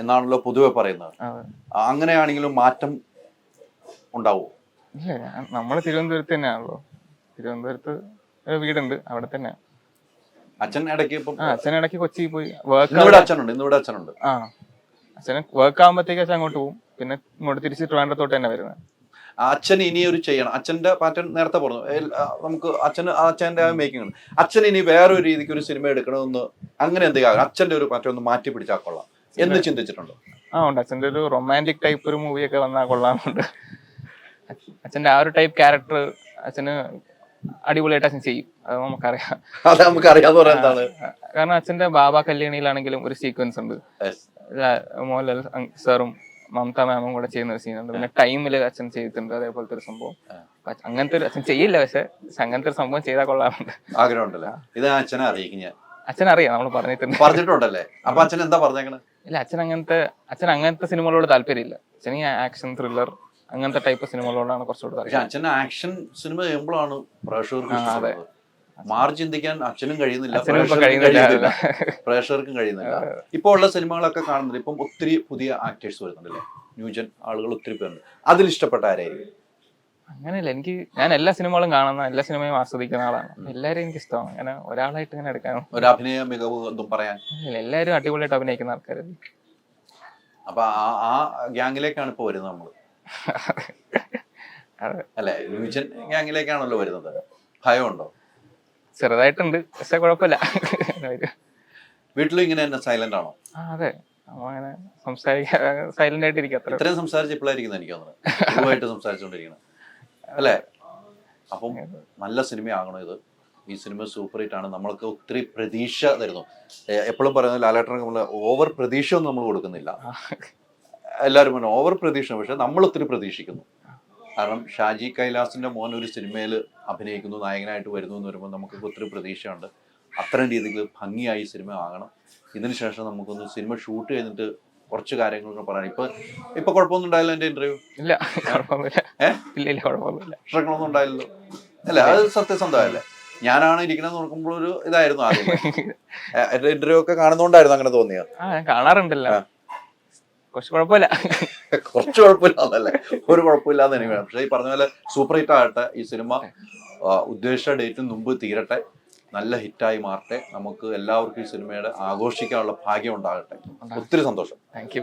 എന്നാണല്ലോ പൊതുവെ പറയുന്നത്. അങ്ങനെയാണെങ്കിലും മാറ്റം ഉണ്ടാവോ? ഇല്ല നമ്മൾ നമ്മൾ തിരുവനന്തപുരത്ത് തന്നെയാണല്ലോ തിരുവനന്തപുരത്ത് വീടുണ്ട് അവിടെ തന്നെ അച്ഛൻ ഇടയ്ക്ക് അച്ഛൻ ഇടയ്ക്ക് കൊച്ചി പോയി വർക്ക് അച്ഛനുണ്ട് ഇന്നിവിടെ അച്ഛനുണ്ട്. ആ. അച്ഛന് വർക്ക് ആകുമ്പോഴത്തേക്ക് അച്ഛൻ അങ്ങോട്ട് പോകും. പിന്നെ ഇങ്ങോട്ട് തിരിച്ച് ട്രിവാൻഡ്രത്തോട്ട് തന്നെ വരുന്നത്. അച്ഛൻ ഇനി ഒരു ചെയ്യണം. അച്ഛന്റെ പാറ്റേൺ നേരത്തെ പറഞ്ഞു. നമുക്ക് അച്ഛന് അച്ഛന്റെ മേക്കിംഗ് ഉണ്ട് അച്ഛൻ ഇനി വേറൊരു രീതിക്ക് ഒരു സിനിമ എടുക്കണമെന്ന് അങ്ങനെ എന്തെങ്കിലും അച്ഛന്റെ ഒരു പാറ്റേൺ ഒന്ന് മാറ്റി പിടിച്ചാൽ കൊള്ളാം. എന്ന് ചിന്തിച്ചിട്ടുണ്ടോ? ആ ഉണ്ട്. അച്ഛന്റെ ഒരു റൊമാന്റിക് ടൈപ്പ് ഒരു മൂവിയൊക്കെ വന്നാൽ കൊള്ളാമെന്നുണ്ട് അച്ഛ- അച്ഛന്റെ ആ ഒരു ടൈപ്പ് ക്യാരക്ടർ അച്ഛന് അടിപൊളിയായിട്ട് അച്ഛൻ ചെയ്യും. അത് നമുക്കറിയാം. അത് നമുക്ക് അറിയാതെ പറയാൻ കാരണം അച്ഛന്റെ ബാബ കല്യാണിയിലാണെങ്കിലും ഒരു സീക്വൻസ് ഉണ്ട്. മോഹൻലാൽ സാറും മമത മാമും കൂടെ ചെയ്യുന്ന ഒരു സീനുണ്ട് പിന്നെ ടൈമിൽ അച്ഛൻ ചെയ്തിട്ടുണ്ട് അതേപോലത്തെ ഒരു സംഭവം. അങ്ങനത്തെ ഒരു അച്ഛൻ ചെയ്യില്ല പക്ഷെ അങ്ങനത്തെ ഒരു സംഭവം ചെയ്താൽ കൊള്ളാറുണ്ട് ആഗ്രഹമുണ്ടല്ലോ? ഇത് ഞാൻ അച്ഛനെ അറിയിക്കും ഞാൻ. അച്ഛൻ അറിയാം നമ്മൾ പറഞ്ഞിട്ടുണ്ട്. പറഞ്ഞിട്ടുണ്ടല്ലേ? അപ്പൊ അച്ഛൻ എന്താ പറഞ്ഞേക്കണേ? ഇല്ല അച്ഛൻ അങ്ങനത്തെ അച്ഛൻ അങ്ങനത്തെ സിനിമകളോട് താല്പര്യമില്ല. അച്ഛൻ ഈ ആക്ഷൻ ത്രില്ലർ അങ്ങനത്തെ ടൈപ്പ് സിനിമകളോടാണ് കുറച്ചുകൂടെ അച്ഛൻ ആക്ഷൻ സിനിമ ചെയ്യുമ്പോഴാണ് പ്രേക്ഷകർക്ക് മാറി ചിന്തിക്കാൻ അച്ഛനും കഴിയുന്നില്ല പ്രേക്ഷകർക്കും കഴിയുന്നില്ല. ഇപ്പൊ ഉള്ള സിനിമകളൊക്കെ കാണുന്നില്ല ഇപ്പം ഒത്തിരി പുതിയ ആക്ടേഴ്സ് വരുന്നുണ്ടല്ലേ? ന്യൂജൻ ആളുകൾ ഒത്തിരി പേരുണ്ട്. അതിൽ ഇഷ്ടപ്പെട്ട ആരായിരിക്കും? അങ്ങനെയല്ല എനിക്ക് ഞാൻ എല്ലാ സിനിമകളും കാണുന്ന എല്ലാ സിനിമയും ആസ്വദിക്കുന്ന ആളാണ്. എല്ലാവരും എനിക്ക് ഇഷ്ടമാണ്. അങ്ങനെ ഒരാളായിട്ട് ഇങ്ങനെ എടുക്കാനോ ഒരു അഭിനയ മികവ് എന്തും പറയാൻ? എല്ലാവരും അടിപൊളിയായിട്ട് അഭിനയിക്കുന്ന ആൾക്കാരല്ലേ അപ്പൊ ആ ആ ഗ്യാങ്ങിലേക്കാണ് ഇപ്പൊ വരുന്നത് നമ്മൾ. അല്ലെ? ന്യൂജൻ ഗ്യാങ്ങിലേക്കാണല്ലോ വരുന്നത്. ഭയമുണ്ടോ? ചെറുതായിട്ടുണ്ട് പക്ഷെ കുഴപ്പമില്ല. വീട്ടിലും ഇങ്ങനെ തന്നെ സൈലന്റ് ആണോ? അതെ. അങ്ങനെ സംസാരിക്കാൻ സൈലന്റ് ആയിട്ട് ഇരിക്കും അത്ര. ഇത്രയും സംസാരിച്ച് ഇപ്പോഴായിരിക്കും എനിക്ക് തോന്നുന്നത് പൊതുവായിട്ട് അല്ലേ? അപ്പം നല്ല സിനിമയാകണം ഇത്. ഈ സിനിമ സൂപ്പർ ഹിറ്റ് ആണ് നമ്മൾക്ക് ഒത്തിരി പ്രതീക്ഷ തരുന്നു. എപ്പോഴും പറയുന്നത് ലാലേട്ടനൊക്കെ നമ്മൾ ഓവർ പ്രതീക്ഷ ഒന്നും നമ്മൾ കൊടുക്കുന്നില്ല. എല്ലാവരും പറഞ്ഞു ഓവർ പ്രതീക്ഷ പക്ഷെ നമ്മൾ ഒത്തിരി പ്രതീക്ഷിക്കുന്നു. കാരണം ഷാജി കൈലാസിന്റെ മോൻ ഒരു സിനിമയിൽ അഭിനയിക്കുന്നു നായകനായിട്ട് വരുന്നു എന്ന് വരുമ്പോൾ നമുക്ക് ഒത്തിരി പ്രതീക്ഷയുണ്ട്. അത്തരം രീതിയിൽ ഭംഗിയായി സിനിമ ആകണം. ഇതിന് ശേഷം നമുക്കൊന്ന് സിനിമ ഷൂട്ട് ചെയ്തിട്ട് കുറച്ച് കാര്യങ്ങളൊക്കെ പറയാം. ഇപ്പൊ ഇപ്പൊ കുഴപ്പമൊന്നും ഉണ്ടായില്ല എന്റെ ഇന്റർവ്യൂ ഇല്ല? ഇല്ല കുഴപ്പമൊന്നുമില്ല. പ്രശ്നങ്ങളൊന്നും ഉണ്ടായില്ലല്ലോ. അല്ല അത് സത്യസന്ധമല്ലേ? ഞാനാണ് ഇരിക്കണെന്ന് നോക്കുമ്പോൾ ഒരു ഇതായിരുന്നു ആദ്യം. എന്റെ ഇന്റർവ്യൂ ഒക്കെ കാണുന്നോണ്ടായിരുന്നു അങ്ങനെ തോന്നിയത്. കാണാറുണ്ടല്ലോ. കുറച്ച് കുഴപ്പമില്ല. കുറച്ച് കുഴപ്പമില്ലാന്നല്ലേ? ഒരു കുഴപ്പമില്ലാന്ന് എനിക്ക് വേണം പക്ഷേ ഈ പറഞ്ഞ പോലെ സൂപ്പർ ഹിറ്റ് ആകട്ടെ ഈ സിനിമ ഉദ്ദേശിച്ച ഡേറ്റിന് മുമ്പ് തീരട്ടെ നല്ല ഹിറ്റായി മാറട്ടെ നമുക്ക് എല്ലാവർക്കും ഈ സിനിമയുടെ ആഘോഷിക്കാനുള്ള ഭാഗ്യം ഉണ്ടാകട്ടെ. ഒത്തിരി സന്തോഷം. Thank you